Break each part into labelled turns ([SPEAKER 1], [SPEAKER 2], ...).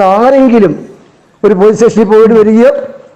[SPEAKER 1] ആരെങ്കിലും ഒരു പോലീസ് സ്റ്റേഷനിൽ പോയിട്ട് വരികയോ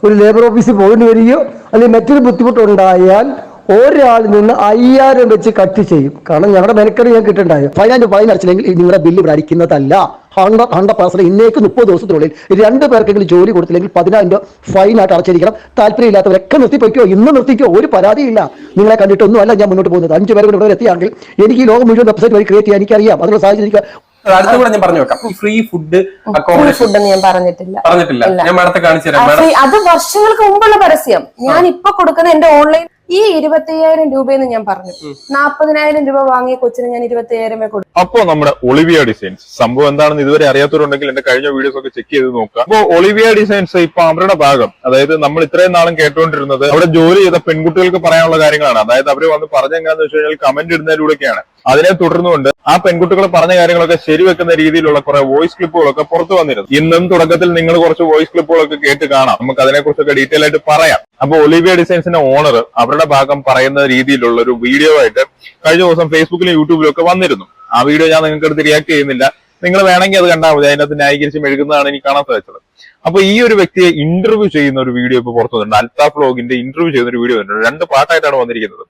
[SPEAKER 1] ഒരു ലേബർ ഓഫീസിൽ പോയിട്ട് വരികയോ അല്ലെങ്കിൽ മറ്റൊരു ബുദ്ധിമുട്ടുണ്ടായാൽ ഒരാളിൽ നിന്ന് അയ്യായിരം വെച്ച് കട്ട് ചെയ്യും. കാരണം ഞങ്ങളുടെ മെനക്കെട് ഞാൻ കിട്ടുണ്ടായോ? ഫൈനാൻഡ് ഫൈൻ അടച്ചില്ലെങ്കിൽ നിങ്ങളുടെ ബില്ല് ഇവിടെ അടിക്കുന്നതല്ല. ഹൺഡ്രഡ് ഹൺഡ്രഡ് പെർസെന്റ് ഇന്നേക്ക് മുപ്പത് ദിവസത്തിനുള്ളിൽ രണ്ട് പേർക്കെങ്കിലും ജോലി കൊടുത്തില്ലെങ്കിൽ പതിനായിരം രൂപ ഫൈനായിട്ട് അടച്ചിരിക്കണം. താല്പര്യമില്ലാത്തവരൊക്കെ നിർത്തിപ്പോയിക്കോ? ഇന്ന് നിർത്തിക്കോ? ഒരു പരാതിയില്ല. നിങ്ങളെ കണ്ടിട്ടൊന്നുമല്ല ഞാൻ മുന്നോട്ട് പോകുന്നത്. അഞ്ച് പേരെ ഇവിടെ എത്തിയാണെങ്കിൽ എനിക്ക് ലോകം മുഴുവൻ വെബ്സൈറ്റ് വഴി ക്രിയേറ്റ് ചെയ്യാൻ എനിക്കറിയാം. അതിനുള്ള സാഹചര്യം
[SPEAKER 2] അടുത്ത കൂടെ ഞാൻ പറഞ്ഞു വെക്കാം ഫ്രീ ഫുഡ് അക്കോമഡേഷൻ
[SPEAKER 3] ഫുഡ് ഞാൻ പറഞ്ഞിട്ടില്ല.
[SPEAKER 2] പറഞ്ഞിട്ടില്ല. ഞാൻ മാഡത്തെ കാണിച്ചു തരാം.
[SPEAKER 3] അത് വർഷങ്ങൾക്ക് മുമ്പുള്ള പരസ്യം. ഞാൻ ഇപ്പൊ കൊടുക്കുന്ന എന്റെ ഓൺലൈൻ ഈ ഇരുപത്തയ്യായിരം രൂപയെന്ന് ഞാൻ പറഞ്ഞു. നാപ്പതിനായിരം രൂപ വാങ്ങിയ കൊച്ചിന് ഞാൻ ഇരുപത്തയ്യായിരമേ കൊടുക്കും
[SPEAKER 4] അപ്പോ നമ്മുടെ ഒളിവിയ ഡിസൈൻസ്. സംഭവം എന്താണെന്ന് ഇതുവരെ അറിയാത്തവരുണ്ടെങ്കിൽ എന്റെ കഴിഞ്ഞ വീഡിയോസ് ഒക്കെ ചെക്ക് ചെയ്ത് നോക്കുക. അപ്പോ ഒളിവിയ ഡിസൈൻസ് ഇപ്പൊ അവരുടെ ഭാഗം. അതായത് നമ്മൾ ഇത്രയും നാളും കേട്ടുകൊണ്ടിരുന്നത് അവിടെ ജോലി ചെയ്ത പെൺകുട്ടികൾക്ക് പറയാനുള്ള കാര്യങ്ങളാണ്. അതായത് അവർ വന്ന് പറഞ്ഞെങ്ങാന്ന് വെച്ച് കഴിഞ്ഞാൽ കമന്റ് ഇടുന്നതിലൂടെയൊക്കെയാണ്. അതിനെ തുടർന്നുകൊണ്ട് ആ പെൺകുട്ടികൾ പറഞ്ഞ കാര്യങ്ങളൊക്കെ ശരിവെക്കുന്ന രീതിയിലുള്ള കുറെ വോയിസ് ക്ലിപ്പുകളൊക്കെ പുറത്തു വന്നിരുന്നു. ഇന്നും തുടക്കത്തിൽ നിങ്ങൾ കുറച്ച് വോയിസ് ക്ലിപ്പുകളൊക്കെ കേട്ട് കാണാം. നമുക്ക് അതിനെക്കുറിച്ചൊക്കെ ഡീറ്റെയിൽ ആയിട്ട് പറയാം. അപ്പൊ ഒലിവിയ ഡിസൈൻസിന്റെ ഓണർ അവരുടെ ഭാഗം പറയുന്ന രീതിയിലുള്ള ഒരു വീഡിയോ ആയിട്ട് കഴിഞ്ഞ ദിവസം ഫേസ്ബുക്കിലും യൂട്യൂബിലും ഒക്കെ വന്നിരുന്നു. ആ വീഡിയോ ഞാൻ നിങ്ങൾക്ക് അടുത്ത് റിയാക്ട് ചെയ്യുന്നില്ല. നിങ്ങൾ വേണമെങ്കിൽ അത് കണ്ടാൽ മതി. അതിനകത്ത് ന്യായീകരിച്ച് മെഴുകുന്നതാണ് എനിക്ക് കാണാൻ സാധിച്ചത്. അപ്പൊ ഈ ഒരു വ്യക്തിയെ ഇന്റർവ്യൂ ചെയ്യുന്ന ഒരു വീഡിയോ ഇപ്പൊ പുറത്തു വന്നിട്ടുണ്ട്. അൽത്താഫ് ബ്ലോഗിന്റെ ഇന്റർവ്യൂ ചെയ്യുന്ന ഒരു വീഡിയോ വന്നിട്ടുണ്ട്. രണ്ട് പാട്ടായിട്ടാണ് വന്നിരിക്കുന്നത്.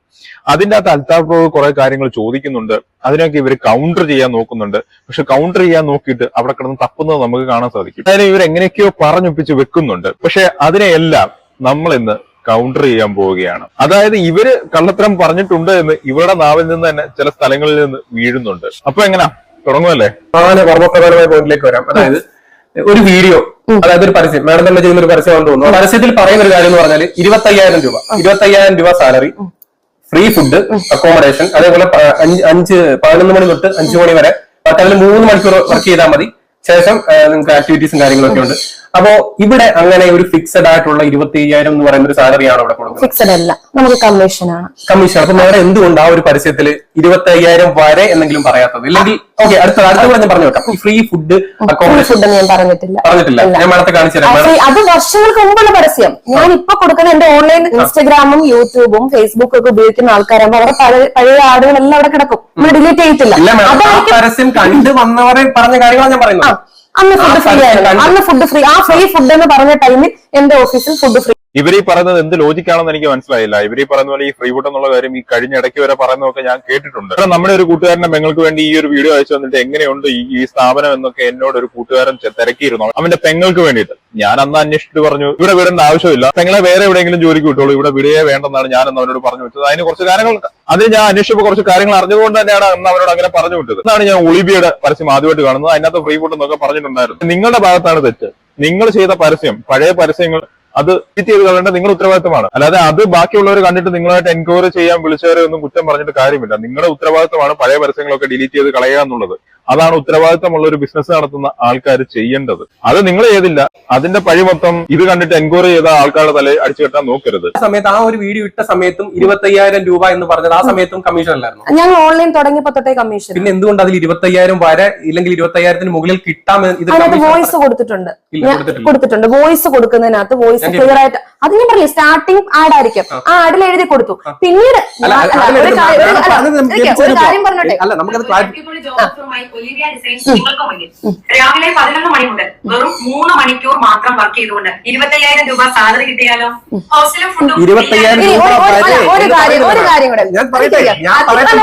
[SPEAKER 4] അതിന്റെ അകത്ത് അൽത്താഫ് ബ്ലോഗ് കുറെ കാര്യങ്ങൾ ചോദിക്കുന്നുണ്ട്. അതിനൊക്കെ ഇവർ കൗണ്ടർ ചെയ്യാൻ നോക്കുന്നുണ്ട്. പക്ഷെ കൗണ്ടർ ചെയ്യാൻ നോക്കിയിട്ട് അവിടെ കിടന്ന് തപ്പുന്നത് നമുക്ക് കാണാൻ സാധിക്കും. അതായത് ഇവർ എങ്ങനെയൊക്കെയോ പറഞ്ഞൊപ്പിച്ച് വെക്കുന്നുണ്ട്. പക്ഷെ അതിനെയെല്ലാം നമ്മൾ ഇന്ന് കൗണ്ടർ ചെയ്യാൻ പോവുകയാണ്. അതായത് ഇവർ കള്ളത്തരം പറഞ്ഞിട്ടുണ്ട് എന്ന് ഇവരുടെ നാവിൽ നിന്ന് തന്നെ ചില സ്ഥലങ്ങളിൽ നിന്ന് വീഴുന്നുണ്ട്. അപ്പൊ എങ്ങനാ? തുടങ്ങുമല്ലേ
[SPEAKER 2] പ്രധാന കർമ്മപ്രധാനമായ പോയിന്റിലേക്ക് വരാം. അതായത് ഒരു വീഡിയോ അതായത് ഒരു പരസ്യം. മാഡം തന്നെ ചെയ്യുന്ന ഒരു പരസ്യമാണെന്ന് തോന്നുന്നു. പരസ്യത്തിൽ പറയുന്ന ഒരു കാര്യം എന്ന് പറഞ്ഞാൽ ഇരുപത്തയ്യായിരം രൂപ. ഇരുപത്തയ്യായിരം രൂപ സാലറി ഫ്രീ ഫുഡ് അക്കോമഡേഷൻ അതേപോലെ അഞ്ച് പതിനൊന്ന് മണി തൊട്ട് അഞ്ചു മണി വരെ പത്തല്ല മൂന്ന് മണിക്കൂർ വർക്ക് ചെയ്താൽ മതി. ശേഷം നിങ്ങൾക്ക് ആക്ടിവിറ്റീസും കാര്യങ്ങളൊക്കെ ഉണ്ട്. അപ്പോ ഇവിടെ അങ്ങനെ ഒരു ഫിക്സഡ് ആയിട്ടുള്ള ഇരുപത്തി അയ്യായിരം എന്ന് പറയുന്ന ഒരു സാലറി ആണ് ഇവിടെ കൊടുക്കുന്നത്.
[SPEAKER 3] ഫിക്സഡ് അല്ല. നമുക്ക് കമ്മീഷൻ ആണ്.
[SPEAKER 2] കമ്മീഷൻ അപ്പൊ മാഡം എന്തുകൊണ്ട് ആ ഒരു പരസ്യത്തിൽ ഇരുപത്തി അയ്യായിരം വരെ എന്തെങ്കിലും പറയാത്തത്? ഇല്ലെങ്കിൽ ഓക്കെ അടുത്ത അടുത്ത ഞാൻ പറഞ്ഞു വെക്കാം. ഫ്രീ ഫുഡ്
[SPEAKER 3] ഫുഡ് ഞാൻ പറഞ്ഞിട്ടില്ല.
[SPEAKER 2] പറഞ്ഞിട്ടില്ല. ഞാൻ മാഡത്തെ കാണിച്ചു
[SPEAKER 3] അത് വർഷങ്ങൾക്ക് മുമ്പുള്ള പരസ്യം. ഞാൻ ഇപ്പൊ കൊടുക്കുന്ന എന്റെ ഓൺലൈൻ ഇൻസ്റ്റാഗ്രാമും യൂട്യൂബും ഫേസ്ബുക്കും ഒക്കെ ഉപയോഗിക്കുന്ന ആൾക്കാരാകുമ്പോൾ അവരുടെ പഴയ പഴയ ആടുകളെല്ലാം അവിടെ കിടക്കും. നമ്മൾ ഡിലീറ്റ് ചെയ്തിട്ടില്ല
[SPEAKER 2] പരസ്യം കണ്ടു വന്നവരെ പറഞ്ഞ കാര്യങ്ങളാണ് ഞാൻ പറയുന്നത്.
[SPEAKER 3] അന്ന് ഫുഡ് ഫ്രീ ആയിരുന്നു. അന്ന് ഫുഡ് ഫ്രീ ആ ഫ്രീ ഫുഡ് എന്ന് പറഞ്ഞ ടൈമിൽ എന്റെ ഓഫീസിൽ ഫുഡ് ഫ്രീ
[SPEAKER 4] ഇവർ ഈ പറയുന്നത് എന്ത് ലോജിക്കാണെന്ന് എനിക്ക് മനസ്സിലായില്ല. ഇവർ ഈ പറയുന്ന പോലെ ഈ ഫ്രീ ഫുഡ് എന്നുള്ള കാര്യം ഈ കഴിഞ്ഞ ഇടയ്ക്ക് വരെ പറയുന്നതൊക്കെ ഞാൻ കേട്ടിട്ടുണ്ട്. കാരണം നമ്മുടെ ഒരു കൂട്ടുകാരനെ പെങ്ങൾക്ക് വേണ്ടി ഈ ഒരു വീഡിയോ അയച്ചു വന്നിട്ട് എങ്ങനെയുണ്ട് ഈ സ്ഥാപനം എന്നൊക്കെ എന്നോട് ഒരു കൂട്ടുകാരൻ തിരക്കിയിരുന്നു. അവന്റെ പെങ്ങൾക്ക് വേണ്ടിയിട്ട്. ഞാൻ അന്ന് അന്വേഷിച്ചിട്ട് പറഞ്ഞു ഇവിടെ വിടേണ്ട ആവശ്യമില്ല. പെങ്ങളെ വേറെ എവിടെയെങ്കിലും ജോലിക്ക് വിട്ടോളൂ. ഇവിടെ വിടുകയെ വേണ്ടെന്നാണ് ഞാൻ അന്ന് അവനോട് പറഞ്ഞു വെച്ചത്. അതിന് കുറച്ച് കാര്യങ്ങൾ അതിന് ഞാൻ അന്വേഷിച്ചപ്പോൾ കുറച്ച് കാര്യങ്ങൾ അറിഞ്ഞുകൊണ്ട് തന്നെയാണ് അന്ന് അവനോട് അങ്ങനെ പറഞ്ഞു വിട്ടത്. അതാണ് ഞാൻ ഒളിബിയുടെ പരസ്യം ആദ്യമായിട്ട് കാണുന്നത്. അതിനകത്ത് ഫ്രീ ഫുഡ് എന്നൊക്കെ പറഞ്ഞിട്ടുണ്ടായിരുന്നു. നിങ്ങളുടെ ഭാഗത്താണ് തെറ്റ്. നിങ്ങൾ ചെയ്ത പരസ്യം പഴയ പരസ്യങ്ങൾ അത് ഫിറ്റ് ചെയ്ത് കളയേണ്ടത് നിങ്ങളുടെ ഉത്തരവാദിത്തമാണ്. അല്ലാതെ അത് ബാക്കിയുള്ളവർ കണ്ടിട്ട് നിങ്ങളായിട്ട് എൻക്വയറി ചെയ്യാൻ വിളിച്ചവരെ ഒന്നും കുറ്റം പറഞ്ഞിട്ട് കാര്യമില്ല. നിങ്ങളുടെ ഉത്തരവാദിത്തമാണ് പഴയ പരസ്യങ്ങളൊക്കെ ഡിലീറ്റ് ചെയ്ത് കളയുക എന്നുള്ളത്. അതാണ് ഉത്തരവാദിത്തമുള്ള ഒരു ബിസിനസ് നടത്തുന്ന ആൾക്കാർ ചെയ്യേണ്ടത്. അത് നിങ്ങൾ ചെയ്തില്ല. അതിന്റെ പഴി മൊത്തം ഇത് കണ്ടിട്ട് എൻക്വയറി ചെയ്ത ആൾക്കാരുടെ തലയിൽ അടിച്ചു കെട്ടാൻ നോക്കരുത്.
[SPEAKER 2] സമയത്ത് ആ ഒരു വീഡിയോ ഇട്ട സമയത്തും ഇരുപത്തയ്യായിരം രൂപ എന്ന് പറഞ്ഞത് ആ സമയത്തും കമ്മീഷൻ അല്ലായിരുന്നു?
[SPEAKER 3] ഞങ്ങൾ ഓൺലൈൻ തുടങ്ങിയപ്പോ തൊട്ടേ കമ്മീഷൻ
[SPEAKER 2] പിന്നെ എന്തുകൊണ്ട് അതിൽ ഇരുപത്തയ്യായിരം വരെ ഇല്ലെങ്കിൽ ഇരുപത്തയ്യായിരത്തിന് മുകളിൽ കിട്ടാമെന്ന് ഇത്
[SPEAKER 3] വോയിസ് കൊടുത്തിട്ടുണ്ട്.
[SPEAKER 2] ഇല്ല,
[SPEAKER 3] കൊടുത്തിട്ടുണ്ട്. വോയിസ് കൊടുക്കുന്നതിനകത്ത് വോയിസ് ക്ലിയർ ആയിട്ട്. അത് ഞാൻ പറഞ്ഞില്ലേ സ്റ്റാർട്ടിംഗ് ആഡ് ആയിരിക്കും. ആ. ആഡിൽ എഴുതി കൊടുത്തു. പിന്നീട് ഒരു കാര്യം- പറഞ്ഞോട്ടെ.
[SPEAKER 5] രാവിലെ പതിനൊന്ന് മണി മുതൽ വെറും മൂന്ന് മണിക്കൂർ മാത്രം വർക്ക് ചെയ്തുകൊണ്ട് ഇരുപത്തയ്യായിരം രൂപ സാലറി കിട്ടിയാലോ? ഹോസ്റ്റലും ഫുഡും
[SPEAKER 2] ഇരുപത്തയ്യായിരം രൂപ
[SPEAKER 3] ഒരു- കാര്യം ഒരു കാര്യം കൂടെ.
[SPEAKER 2] ഞാൻ പറയട്ടെ? ഞാൻ പറയട്ടെ.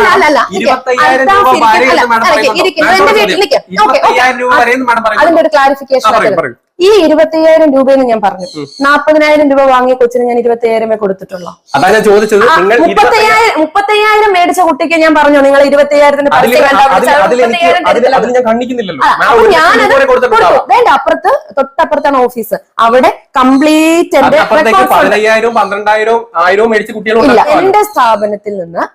[SPEAKER 2] ഇരുപത്തയ്യായിരം രൂപ
[SPEAKER 3] അതിന്റെ ഒരു ക്ലാരിഫിക്കേഷൻ. ഈ ഇരുപത്തിയ്യായിരം രൂപയെന്ന് ഞാൻ പറഞ്ഞു. നാപ്പതിനായിരം രൂപ വാങ്ങിയ കൊച്ചിന് ഞാൻ ഇരുപത്തിയ്യായിരമേ കൊടുത്തിട്ടുള്ളൂ.
[SPEAKER 2] അതാ ഞാൻ ചോദിച്ചത് നിങ്ങൾ ഇരുപത്തയ്യായിരം
[SPEAKER 3] മുപ്പത്തയ്യായിരം മുപ്പത്തയ്യായിരം മേടിച്ച കുട്ടിക്ക് ഞാൻ പറഞ്ഞു നിങ്ങൾ
[SPEAKER 2] ഇരുപത്തിയ്യായിരത്തിന്റെ
[SPEAKER 3] ഞാനത് വേണ്ട അപ്പുറത്ത് തൊട്ടപ്പുറത്താണ് ഓഫീസ്. അവിടെ കംപ്ലീറ്റ് എന്റെ സ്ഥാപനത്തിൽ നിന്ന്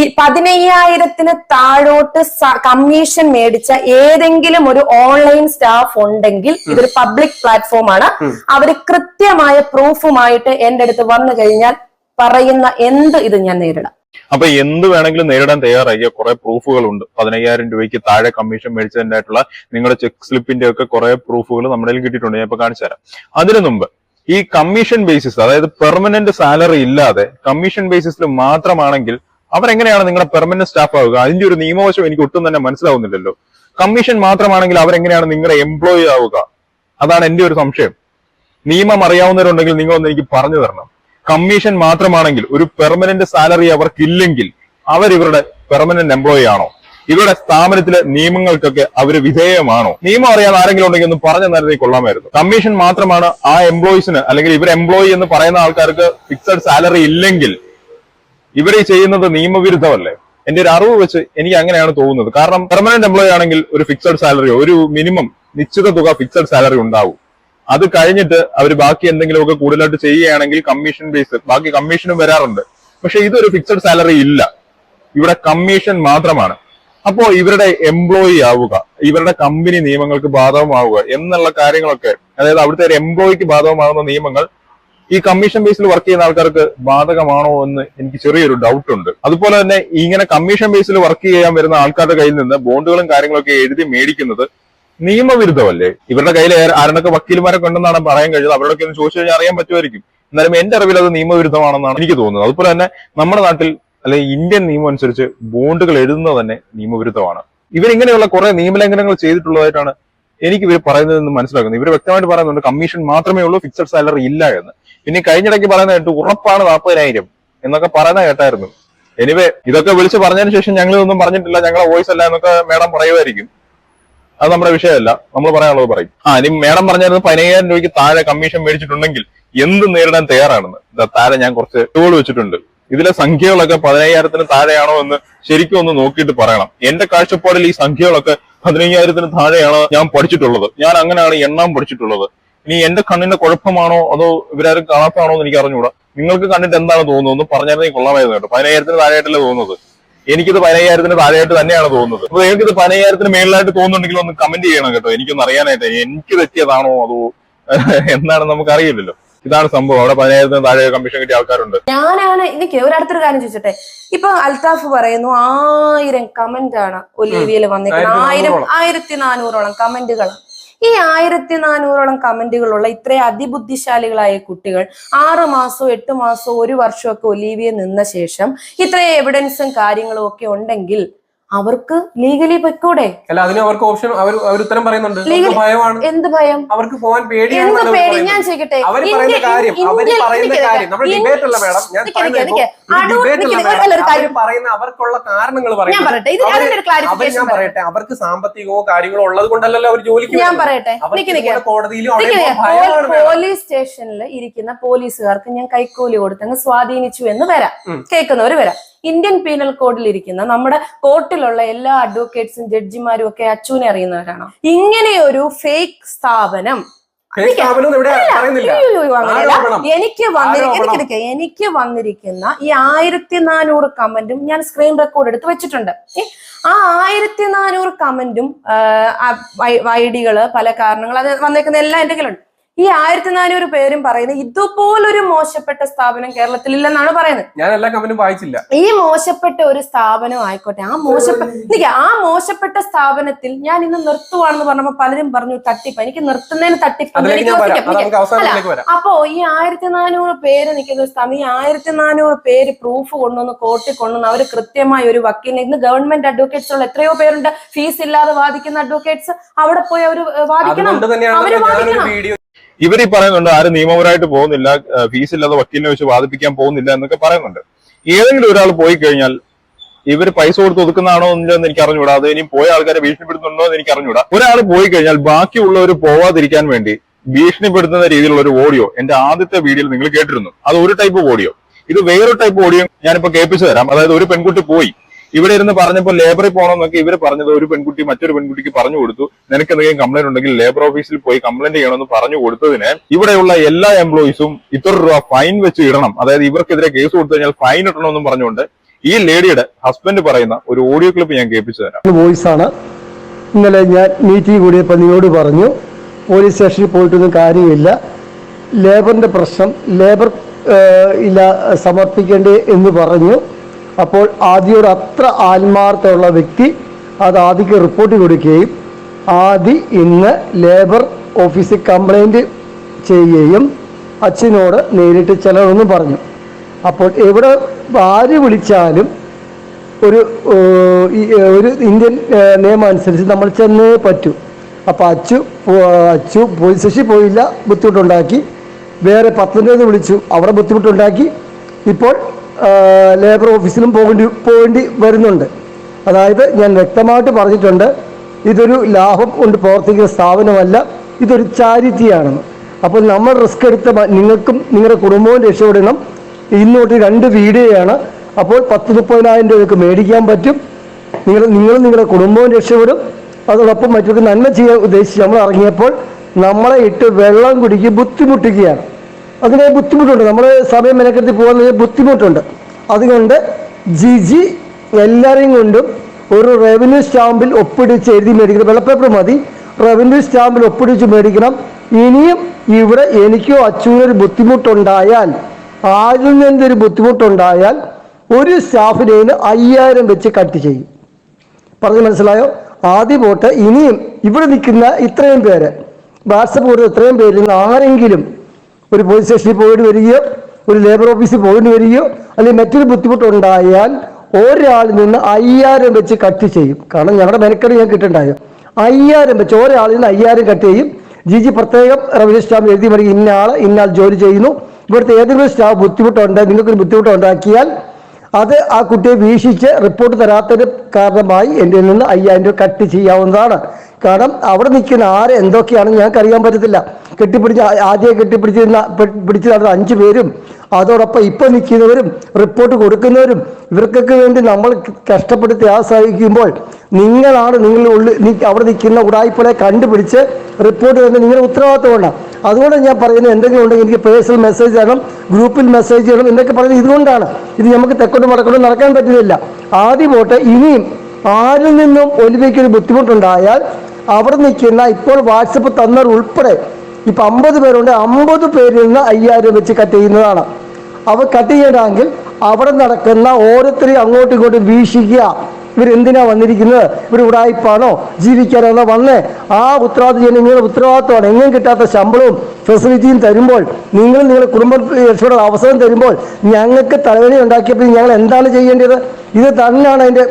[SPEAKER 3] ഈ പതിനയ്യായിരത്തിന് താഴോട്ട് കമ്മീഷൻ മേടിച്ച ഏതെങ്കിലും ഒരു ഓൺലൈൻ സ്റ്റാഫ് ഉണ്ടെങ്കിൽ ഇതൊരു പബ്ലിക് പ്ലാറ്റ്ഫോമാണ്. അവർ അവർ കൃത്യമായ പ്രൂഫുമായിട്ട് എന്റെ അടുത്ത് വന്നു കഴിഞ്ഞാൽ പറയുന്ന എന്ത് ഇത് ഞാൻ നേരിടാം.
[SPEAKER 4] അപ്പൊ എന്ത് വേണമെങ്കിലും നേരിടാൻ തയ്യാറാക്കിയ കുറെ പ്രൂഫുകളുണ്ട്. പതിനയ്യായിരം രൂപയ്ക്ക് താഴെ കമ്മീഷൻ ആയിട്ടുള്ള നിങ്ങളുടെ ചെക്ക് സ്ലിപ്പിന്റെ ഒക്കെ കുറെ പ്രൂഫുകൾ നമ്മുടെ കിട്ടിയിട്ടുണ്ട്. ഞാൻ ഇപ്പൊ കാണിച്ചു തരാം. അതിനു മുമ്പ് ഈ കമ്മീഷൻ ബേസിസ് അതായത് പെർമനന്റ് സാലറി ഇല്ലാതെ കമ്മീഷൻ ബേസിസിൽ മാത്രമാണെങ്കിൽ അവരെങ്ങനെയാണ് നിങ്ങളുടെ പെർമനന്റ് സ്റ്റാഫ് ആവുക? അതിന്റെ ഒരു നിയമവശം എനിക്ക് ഒട്ടും തന്നെ മനസ്സിലാവുന്നില്ലല്ലോ. കമ്മീഷൻ മാത്രമാണെങ്കിൽ അവരെങ്ങനെയാണ് നിങ്ങളുടെ എംപ്ലോയി ആവുക? അതാണ് എന്റെ ഒരു സംശയം. നിയമം അറിയാവുന്നവരുണ്ടെങ്കിൽ നിങ്ങൾ ഒന്ന് എനിക്ക് പറഞ്ഞു തരണം. കമ്മീഷൻ മാത്രമാണെങ്കിൽ ഒരു പെർമനന്റ് സാലറി അവർക്കില്ലെങ്കിൽ അവർ ഇവരുടെ പെർമനന്റ് എംപ്ലോയി ആണോ? ഇവരുടെ സ്ഥാപനത്തിലെ നിയമങ്ങൾക്കൊക്കെ അവർ വിധേയമാണോ? നിയമം അറിയാൻ ആരെങ്കിലും ഉണ്ടെങ്കിൽ ഒന്ന് പറഞ്ഞു നേരത്തെ കൊള്ളാമായിരുന്നു. കമ്മീഷൻ മാത്രമാണ് ആ എംപ്ലോയീസിന് അല്ലെങ്കിൽ ഇവർ എംപ്ലോയി എന്ന് പറയുന്ന ആൾക്കാർക്ക് ഫിക്സഡ് സാലറി ഇല്ലെങ്കിൽ ഇവർ ചെയ്യുന്നത് നിയമവിരുദ്ധമല്ലേ? എന്റെ ഒരു അറിവ് വെച്ച് എനിക്ക് അങ്ങനെയാണ് തോന്നുന്നത്. കാരണം പെർമനന്റ് എംപ്ലോയി ആണെങ്കിൽ ഒരു ഫിക്സഡ് സാലറി ഒരു മിനിമം നിശ്ചിത തുക ഫിക്സഡ് സാലറി ഉണ്ടാവും. അത് കഴിഞ്ഞിട്ട് അവർ ബാക്കി എന്തെങ്കിലുമൊക്കെ കൂടുതലായിട്ട് ചെയ്യുകയാണെങ്കിൽ കമ്മീഷൻ ബേസ് ബാക്കി കമ്മീഷനും വരാറുണ്ട്. പക്ഷെ ഇതൊരു ഫിക്സഡ് സാലറി ഇല്ല. ഇവിടെ കമ്മീഷൻ മാത്രമാണ്. അപ്പോ ഇവരുടെ എംപ്ലോയി ആവുക ഇവരുടെ കമ്പനി നിയമങ്ങൾക്ക് ബാധകമാവുക എന്നുള്ള കാര്യങ്ങളൊക്കെ അതായത് അവിടുത്തെ ഒരു എംപ്ലോയിക്ക് ബാധകമാകുന്ന നിയമങ്ങൾ ഈ കമ്മീഷൻ ബേസിൽ വർക്ക് ചെയ്യുന്ന ആൾക്കാർക്ക് ബാധകമാണോ എന്ന് എനിക്ക് ചെറിയൊരു ഡൗട്ട് ഉണ്ട്. അതുപോലെ തന്നെ ഇങ്ങനെ കമ്മീഷൻ ബേസിൽ വർക്ക് ചെയ്യാൻ വരുന്ന ആൾക്കാരുടെ കയ്യിൽ നിന്ന് ബോണ്ടുകളും കാര്യങ്ങളൊക്കെ എഴുതി മേടിക്കുന്നത് നിയമവിരുദ്ധമല്ലേ? ഇവരുടെ കയ്യിൽ ആരൊക്കെ വക്കീൽമാരൊക്കെ ഉണ്ടെന്നാണ് പറയാൻ കഴിയുന്നത്. അവരോടൊക്കെ ഒന്ന് ചോദിച്ചു കഴിഞ്ഞാൽ അറിയാൻ പറ്റുമായിരിക്കും. എന്നാലും എന്റെ അറിവിൽ അത് നിയമവിരുദ്ധമാണെന്നാണ് എനിക്ക് തോന്നുന്നത്. അതുപോലെ തന്നെ നമ്മുടെ നാട്ടിൽ അല്ലെങ്കിൽ ഇന്ത്യൻ നിയമം അനുസരിച്ച് ബോണ്ടുകൾ എഴുതുന്നത് തന്നെ നിയമവിരുദ്ധമാണ്. ഇവരിങ്ങനെയുള്ള കുറെ നിയമലംഘനങ്ങൾ ചെയ്തിട്ടുള്ളതായിട്ടാണ് എനിക്ക് ഇവർ പറയുന്നത് എന്ന് മനസ്സിലാക്കുന്നത്. ഇവർ വ്യക്തമായിട്ട് പറയുന്നുണ്ട് കമ്മീഷൻ മാത്രമേ ഉള്ളൂ ഫിക്സഡ് സാലറി ഇല്ല എന്ന്. പിന്നെ കഴിഞ്ഞിടയ്ക്ക് പറയുന്ന കേട്ടു ഉറപ്പാണ് നാൽപ്പതിനായിരം എന്നൊക്കെ പറയുന്ന കേട്ടായിരുന്നു. എനിവേ ഇതൊക്കെ വിളിച്ച് പറഞ്ഞതിന് ശേഷം ഞങ്ങൾ ഇതൊന്നും പറഞ്ഞിട്ടില്ല ഞങ്ങളെ വോയിസ് അല്ല എന്നൊക്കെ മേഡം പറയുമായിരിക്കും. അത് നമ്മുടെ വിഷയമല്ല നമ്മൾ പറയാനുള്ളത് പറയും. ആ ഇനി മേഡം പറഞ്ഞായിരുന്നു പതിനയ്യായിരം രൂപയ്ക്ക് താഴെ കമ്മീഷൻ മേടിച്ചിട്ടുണ്ടെങ്കിൽ എന്ത് നേരിടാൻ തയ്യാറാണെന്ന്. താഴെ ഞാൻ കുറച്ച് ടൂൾ വെച്ചിട്ടുണ്ട്. ഇതിലെ സംഖ്യകളൊക്കെ പതിനയ്യായിരത്തിന് താഴെയാണോ എന്ന് ശരിക്കും ഒന്ന് നോക്കിയിട്ട് പറയണം. എന്റെ കാഴ്ചപ്പാടിൽ ഈ സംഖ്യകളൊക്കെ പതിനയ്യായിരത്തിന് താഴെയാണ് ഞാൻ പഠിച്ചിട്ടുള്ളത്. ഞാൻ അങ്ങനെയാണ് എണ്ണാൻ പഠിച്ചിട്ടുള്ളത്. ഇനി എന്റെ കണ്ണിന്റെ കുഴപ്പമാണോ അതോ ഇവരാരും കാണാത്തതാണോ എന്ന് എനിക്ക് അറിഞ്ഞുകൂടാ. നിങ്ങൾക്ക് കണ്ടിട്ട് എന്താണ് തോന്നുന്നത് പറഞ്ഞായിരുന്നെങ്കിൽ കൊള്ളാമായിരുന്നു കേട്ടോ. പതിനയ്യായിരത്തിന് താഴെയായിട്ടല്ലേ തോന്നുന്നത്. എനിക്കിത് പതിനയ്യായിരത്തിന് താഴെയായിട്ട് തന്നെയാണ് തോന്നുന്നത്. അപ്പൊ എനിക്കിത് പതിനയ്യായിരത്തിന് മേളിലായിട്ട് തോന്നുന്നുണ്ടെങ്കിൽ ഒന്ന് കമന്റ് ചെയ്യണം കേട്ടോ. എനിക്കൊന്ന് അറിയാനായിട്ട് എനിക്ക് തെറ്റിയതാണോ അതോ എന്താണ് നമുക്ക് അറിയില്ലല്ലോ. ഇതാണ് സംഭവം. അവിടെ പതിനായിരത്തിന് താഴെ കമ്മീഷൻ കിട്ടിയ ആൾക്കാരുണ്ട്.
[SPEAKER 3] ഞാനാണ് എനിക്ക് ഒരു അടുത്തൊരു കാര്യം ചോദിച്ചോട്ടെ. ഇപ്പൊ അൽതാഫ് പറയുന്നു ആയിരം കമന്റ് ആണ് ഒലീവിയയിൽ വന്നിരിക്കുന്നത്. ആയിരം ആയിരത്തി നാനൂറോളം കമന്റുകൾ ഈ ആയിരത്തി നാനൂറോളം കമന്റുകളുള്ള ഇത്രയും അതിബുദ്ധിശാലികളായ കുട്ടികൾ ആറ് മാസവും എട്ട് മാസവും ഒരു വർഷമൊക്കെ ഒലീവിയെ നിന്ന ശേഷം ഇത്രയും എവിഡൻസും കാര്യങ്ങളും ഒക്കെ ഉണ്ടെങ്കിൽ അവർക്ക് ലീഗലി പൊയ്ക്കൂടെ?
[SPEAKER 2] അല്ല അതിന് അവർക്ക് ഓപ്ഷൻ അവർ അവർ ഉത്തരം പറയുന്നുണ്ട്. ഭയമാണ്.
[SPEAKER 3] എന്ത് ഭയം?
[SPEAKER 2] അവർക്ക് പോകാൻ പേടിയാണ്
[SPEAKER 3] പേടി? ഞാൻ ചോദിക്കട്ടെ.
[SPEAKER 2] അവർ പറയുന്ന കാര്യം
[SPEAKER 3] അവർ
[SPEAKER 2] പറയുന്ന കാര്യം നമ്മൾ ഡിബേറ്റ് അല്ല മേഡം ഞാൻ. പറയുന്ന അവർക്കുള്ള കാരണങ്ങൾ
[SPEAKER 3] പറയട്ടെ.
[SPEAKER 2] ഞാൻ പറയട്ടെ. അവർക്ക് സാമ്പത്തികമോ കാര്യങ്ങളോ ഉള്ളത് കൊണ്ടല്ലല്ലോ അവർ ജോലിക്ക്
[SPEAKER 3] ഞാൻ പറയട്ടെ.
[SPEAKER 2] കോടതിയിലും
[SPEAKER 3] പോലീസ് സ്റ്റേഷനിൽ ഇരിക്കുന്ന പോലീസുകാർക്ക് ഞാൻ കൈക്കൂലി കൊടുത്തങ്ങ് സ്വാധീനിച്ചു എന്ന് വരാം. കേൾക്കുന്നവര് വരാം. ഇന്ത്യൻ പീനൽ കോഡിൽ ഇരിക്കുന്ന നമ്മുടെ കോർട്ടിലുള്ള എല്ലാ അഡ്വക്കേറ്റ്സും ജഡ്ജിമാരും ഒക്കെ അച്ചുവിനെ അറിയുന്നവരാണോ? ഇങ്ങനെ ഒരു
[SPEAKER 2] ഫേക്ക് സ്ഥാപനം.
[SPEAKER 3] എനിക്ക്
[SPEAKER 2] വന്നിരിക്കുന്ന
[SPEAKER 3] എനിക്ക് വന്നിരിക്കുന്ന ഈ ആയിരത്തി നാനൂറ് കമന്റും ഞാൻ സ്ക്രീൻ റെക്കോർഡ് എടുത്ത് വെച്ചിട്ടുണ്ട്. ആ ആയിരത്തി നാനൂറ് കമന്റും ഐഡികൾ പല കാരണങ്ങൾ അത് വന്നേക്കുന്ന എല്ലാം എന്തെങ്കിലും കയ്യിലുണ്ട്. ഈ ആയിരത്തി നാനൂറ് പേരും പറയുന്നത് ഇതുപോലൊരു മോശപ്പെട്ട സ്ഥാപനം കേരളത്തിൽ ഇല്ലെന്നാണ് പറയുന്നത്.
[SPEAKER 2] ഞാൻ എല്ലാ കമ്പനിയും വായിച്ചില്ല.
[SPEAKER 3] ഈ മോശപ്പെട്ട ഒരു സ്ഥാപനം ആയിക്കോട്ടെ ആ മോശപ്പെട്ട ആ മോശപ്പെട്ട സ്ഥാപനത്തിൽ ഞാൻ ഇന്ന് നിർത്തുവാണെന്ന് പറഞ്ഞപ്പോ പലരും പറഞ്ഞു തട്ടിപ്പ് എനിക്ക് നിർത്തുന്നതിന് തട്ടിപ്പ് അപ്പോ ഈ ആയിരത്തി നാനൂറ് പേര് നിൽക്കുന്ന സ്ഥാപനം ഈ ആയിരത്തി നാനൂറ് പേര് പ്രൂഫ് കൊണ്ടുവന്ന് കോർട്ടിൽ കൊണ്ടുവന്ന് അവർ കൃത്യമായ ഒരു വക്കീലിനെ ഇന്ന് ഗവൺമെന്റ് അഡ്വക്കേറ്റ്സ് ഉള്ള എത്രയോ പേരുണ്ട് ഫീസ് ഇല്ലാതെ വാദിക്കുന്ന അഡ്വക്കേറ്റ്സ് അവിടെ പോയി അവർ വാദിക്കണം.
[SPEAKER 2] അവർ
[SPEAKER 3] വാദിക്കണം.
[SPEAKER 4] ഇവർ ഈ പറയുന്നുണ്ട് ആരും നിയമപരമായിട്ട് പോകുന്നില്ല ഫീസ് ഇല്ലാതെ വക്കീലിനെ വെച്ച് വാദിപ്പിക്കാൻ പോകുന്നില്ല എന്നൊക്കെ പറയുന്നുണ്ട്. ഏതെങ്കിലും ഒരാൾ പോയി കഴിഞ്ഞാൽ ഇവർ പൈസ കൊടുത്ത് ഒതുക്കുന്നതാണോ എന്നില്ലെന്ന് എനിക്ക് അറിഞ്ഞൂടാ അത് ഇനി പോയ ആൾക്കാരെ ഭീഷണിപ്പെടുത്തുന്നുണ്ടോ എന്ന് എനിക്ക് അറിഞ്ഞൂടാ ഒരാൾ പോയി കഴിഞ്ഞാൽ ബാക്കിയുള്ളവർ പോവാതിരിക്കാൻ വേണ്ടി ഭീഷണിപ്പെടുത്തുന്ന രീതിയിലുള്ള ഒരു ഓഡിയോ എന്റെ ആദ്യത്തെ വീഡിയോയിൽ നിങ്ങൾ കേട്ടിരുന്നു. അത് ഒരു ടൈപ്പ് ഓഡിയോ. ഇത് വേറൊരു ടൈപ്പ് ഓഡിയോ ഞാനിപ്പോ കേൾപ്പിച്ചു തരാം. അതായത് ഒരു പെൺകുട്ടി പോയി. ഇവിടെ ഇരുന്ന് പറഞ്ഞപ്പോൾ ലേബറിൽ പോകണമെന്നൊക്കെ ഇവർ പറഞ്ഞത്. ഒരു പെൺകുട്ടി മറ്റൊരു പെൺകുട്ടിക്ക് പറഞ്ഞു കൊടുത്തു. നിനക്ക് എന്തെങ്കിലും കംപ്ലൈന്റ് ഉണ്ടെങ്കിൽ ലേബർ ഓഫീസിൽ പോയി കംപ്ലൈന്റ് ചെയ്യണമെന്ന് പറഞ്ഞു കൊടുത്തതിന് ഇവിടെയുള്ള എല്ലാ എംപ്ലോയീസും ഇത്ര രൂപ ഫൈൻ വെച്ച് ഇടണം. അതായത് ഇവർക്കെതിരെ കേസ് കൊടുത്തു കഴിഞ്ഞാൽ ഫൈൻ ഇടണമെന്നും പറഞ്ഞുകൊണ്ട് ഈ ലേഡിയുടെ ഹസ്ബൻഡ് പറയുന്ന ഒരു ഓഡിയോ ക്ലിപ്പ് ഞാൻ കേൾപ്പിച്ചു തരാം
[SPEAKER 1] വോയിസ് ആണ്. ഇന്നലെ ഞാൻ മീറ്റിംഗ് കൂടിയപ്പോൾ നിന്നോട് പറഞ്ഞു പോലീസ് സ്റ്റേഷനിൽ പോയിട്ടൊന്നും കാര്യമില്ല. ലേബറിന്റെ പ്രശ്നം ലേബർ ഇല്ല സമർപ്പിക്കേണ്ടേ എന്ന് പറഞ്ഞു. അപ്പോൾ ആദിയോട് അത്ര ആത്മാർത്ഥമുള്ള വ്യക്തി അത് ആദിക്ക് റിപ്പോർട്ട് കൊടുക്കുകയും ആദി ഇന്ന് ലേബർ ഓഫീസിൽ കംപ്ലൈന്റ് ചെയ്യുകയും അച്ഛനോട് നേരിട്ട് ചിലതൊന്നും പറഞ്ഞു. അപ്പോൾ എവിടെ ആര് വിളിച്ചാലും ഒരു ഒരു ഇന്ത്യൻ നിയമം അനുസരിച്ച് നമ്മൾ ചെന്നേ പറ്റൂ. അപ്പോൾ അച്ചു അച്ചു പോലീസ് സ്റ്റേഷനിൽ പോയില്ല ബുദ്ധിമുട്ടുണ്ടാക്കി. വേറെ പത്തനംതിട്ട വിളിച്ചു അവിടെ ബുദ്ധിമുട്ടുണ്ടാക്കി. ഇപ്പോൾ ലേബർ ഓഫീസിലും പോകേണ്ടി പോകേണ്ടി വരുന്നുണ്ട്. അതായത് ഞാൻ വ്യക്തമായിട്ട് പറഞ്ഞിട്ടുണ്ട് ഇതൊരു ലാഭം കൊണ്ട് പ്രവർത്തിക്കുന്ന സ്ഥാപനമല്ല ഇതൊരു ചാരിറ്റിയാണെന്ന് അപ്പോൾ നമ്മൾ റിസ്ക് എടുത്ത നിങ്ങൾക്കും നിങ്ങളുടെ കുടുംബവും രക്ഷപ്പെടണം. ഇന്നോട്ട് രണ്ട് വീഡിയോയാണ് അപ്പോൾ പത്ത് മുപ്പതിനായിരം രൂപയ്ക്ക് മേടിക്കാൻ പറ്റും. നിങ്ങൾ നിങ്ങളും നിങ്ങളുടെ കുടുംബവും രക്ഷപ്പെടും. അതോടൊപ്പം മറ്റൊരു നന്മ ചെയ്യാൻ ഉദ്ദേശിച്ച് നമ്മൾ ഇറങ്ങിയപ്പോൾ നമ്മളെ ഇട്ട് വെള്ളം കുടിക്ക് ബുദ്ധിമുട്ടിക്കുകയാണ്. അതിന് ബുദ്ധിമുട്ടുണ്ട്. നമ്മൾ സമയം മെനക്കെടുത്തി പോകുന്നതിന് ബുദ്ധിമുട്ടുണ്ട്. അതുകൊണ്ട് ജിജി എല്ലാവരെയും കൊണ്ടും ഒരു റവന്യൂ സ്റ്റാമ്പിൽ ഒപ്പിടിച്ച് എഴുതി മേടിക്കണം. വെള്ളപ്പേപ്പർ മതി. റവന്യൂ സ്റ്റാമ്പിൽ ഒപ്പിടിച്ച് മേടിക്കണം. ഇനിയും ഇവിടെ എനിക്കോ അച്ഛനൊരു ബുദ്ധിമുട്ടുണ്ടായാൽ ആരിൽ നിന്നൊരു ബുദ്ധിമുട്ടുണ്ടായാൽ ഒരു സ്റ്റാഫിന് അയ്യായിരം വെച്ച് കട്ട് ചെയ്യും. പറഞ്ഞ് മനസ്സിലായോ? ആദ്യ പോട്ട് ഇനിയും ഇവിടെ നിൽക്കുന്ന ഇത്രയും പേര് വാട്സപ്പ് കൊടുത്ത ഇത്രയും പേരിൽ നിന്ന് ആരെങ്കിലും ഒരു പോലീസ് സ്റ്റേഷനിൽ പോയിട്ട് വരികയോ ഒരു ലേബർ ഓഫീസിൽ പോയിട്ട് വരികയോ അല്ലെങ്കിൽ മറ്റൊരു ബുദ്ധിമുട്ടുണ്ടായാൽ ഒരാളിൽ നിന്ന് അയ്യായിരം വെച്ച് കട്ട് ചെയ്യും. കാരണം ഞങ്ങളുടെ മെനക്കെട് ഞാൻ കിട്ടുണ്ടായോ? അയ്യായിരം വെച്ച് ഒരാളിൽ നിന്ന് അയ്യായിരം കട്ട് ചെയ്യും. ജി ജി പ്രത്യേകം റവന്യൂ സ്റ്റാഫ് എഴുതി മറിയും ഇന്ന ആൾ ഇന്നാൾ ജോലി ചെയ്യുന്നു. ഇവിടുത്തെ ഏതെങ്കിലും സ്റ്റാഫ് ബുദ്ധിമുട്ടുണ്ട് നിങ്ങൾക്കൊരു ബുദ്ധിമുട്ടുണ്ടാക്കിയാൽ അത് ആ കുട്ടിയെ വീക്ഷിച്ച് റിപ്പോർട്ട് തരാത്തതിന് കാരണമായി എന്റെ നിന്ന് അയ്യായിരം രൂപ കട്ട് ചെയ്യാവുന്നതാണ്. കാരണം അവിടെ നിൽക്കുന്ന ആര് എന്തൊക്കെയാണെന്ന് ഞങ്ങൾക്ക് അറിയാൻ പറ്റത്തില്ല. കെട്ടിപ്പിടിച്ച് ആദ്യം കെട്ടിപ്പിടിച്ചിരുന്ന പിടിച്ചു നടന്ന അഞ്ചു പേരും അതോടൊപ്പം ഇപ്പം നിൽക്കുന്നവരും റിപ്പോർട്ട് കൊടുക്കുന്നവരും ഇവർക്കൊക്കെ വേണ്ടി നമ്മൾ കഷ്ടപ്പെട്ട് ആ സഹിക്കുമ്പോൾ നിങ്ങളാണ് നിങ്ങൾ ഉള്ളിൽ അവിടെ നിൽക്കുന്ന ഉടായ്പകളെ കണ്ടുപിടിച്ച് റിപ്പോർട്ട് തന്നെ നിങ്ങളുടെ ഉത്തരവാദിത്തമാണ് അതുകൊണ്ട് ഞാൻ പറയുന്നത് എന്തെങ്കിലും ഉണ്ടെങ്കിൽ എനിക്ക് പേഴ്സണൽ മെസ്സേജ് തരണം ഗ്രൂപ്പിൽ മെസ്സേജ് ചെയ്യണം എന്നൊക്കെ പറയുന്നത് ഇതുകൊണ്ടാണ്. ഇത് നമുക്ക് തെക്കോട്ടും വടക്കോട്ടും നടക്കാൻ പറ്റുന്നില്ല. ആദ്യം പോട്ടെ ഇനിയും ആരിൽ നിന്നും ഒലിവയ്ക്കൊരു ബുദ്ധിമുട്ടുണ്ടായാൽ അവിടെ നിൽക്കുന്ന ഇപ്പോൾ വാട്സപ്പ് തന്നവർ ഉൾപ്പെടെ ഇപ്പം അമ്പത് പേരുണ്ട്. അമ്പത് പേരിൽ നിന്ന് അയ്യായിരം വെച്ച് കട്ട് ചെയ്യുന്നതാണ്. അവ കട്ട് ചെയ്യണമെങ്കിൽ അവിടെ നടക്കുന്ന ഓരോരുത്തരെയും അങ്ങോട്ടും ഇങ്ങോട്ടും വീക്ഷിക്കുക. ഇവരെന്തിനാ വന്നിരിക്കുന്നത്? ഇവർ ഉടായിപ്പാണോ? ജീവിക്കാനാണോ വന്നേ? ആ ഉത്തരവാദിത്വം ചെയ്യുന്ന നിങ്ങളുടെ ഉത്തരവാദിത്വമാണ്. എങ്ങും കിട്ടാത്ത ശമ്പളവും ഫെസിലിറ്റിയും തരുമ്പോൾ നിങ്ങൾ നിങ്ങളുടെ കുടുംബ രക്ഷയുടെ അവസരം തരുമ്പോൾ ഞങ്ങൾക്ക് തലവേദന ഉണ്ടാക്കിയപ്പോൾ ഞങ്ങൾ എന്താണ് ചെയ്യേണ്ടത്? ഇത് തന്നെയാണ് അതിന്റെ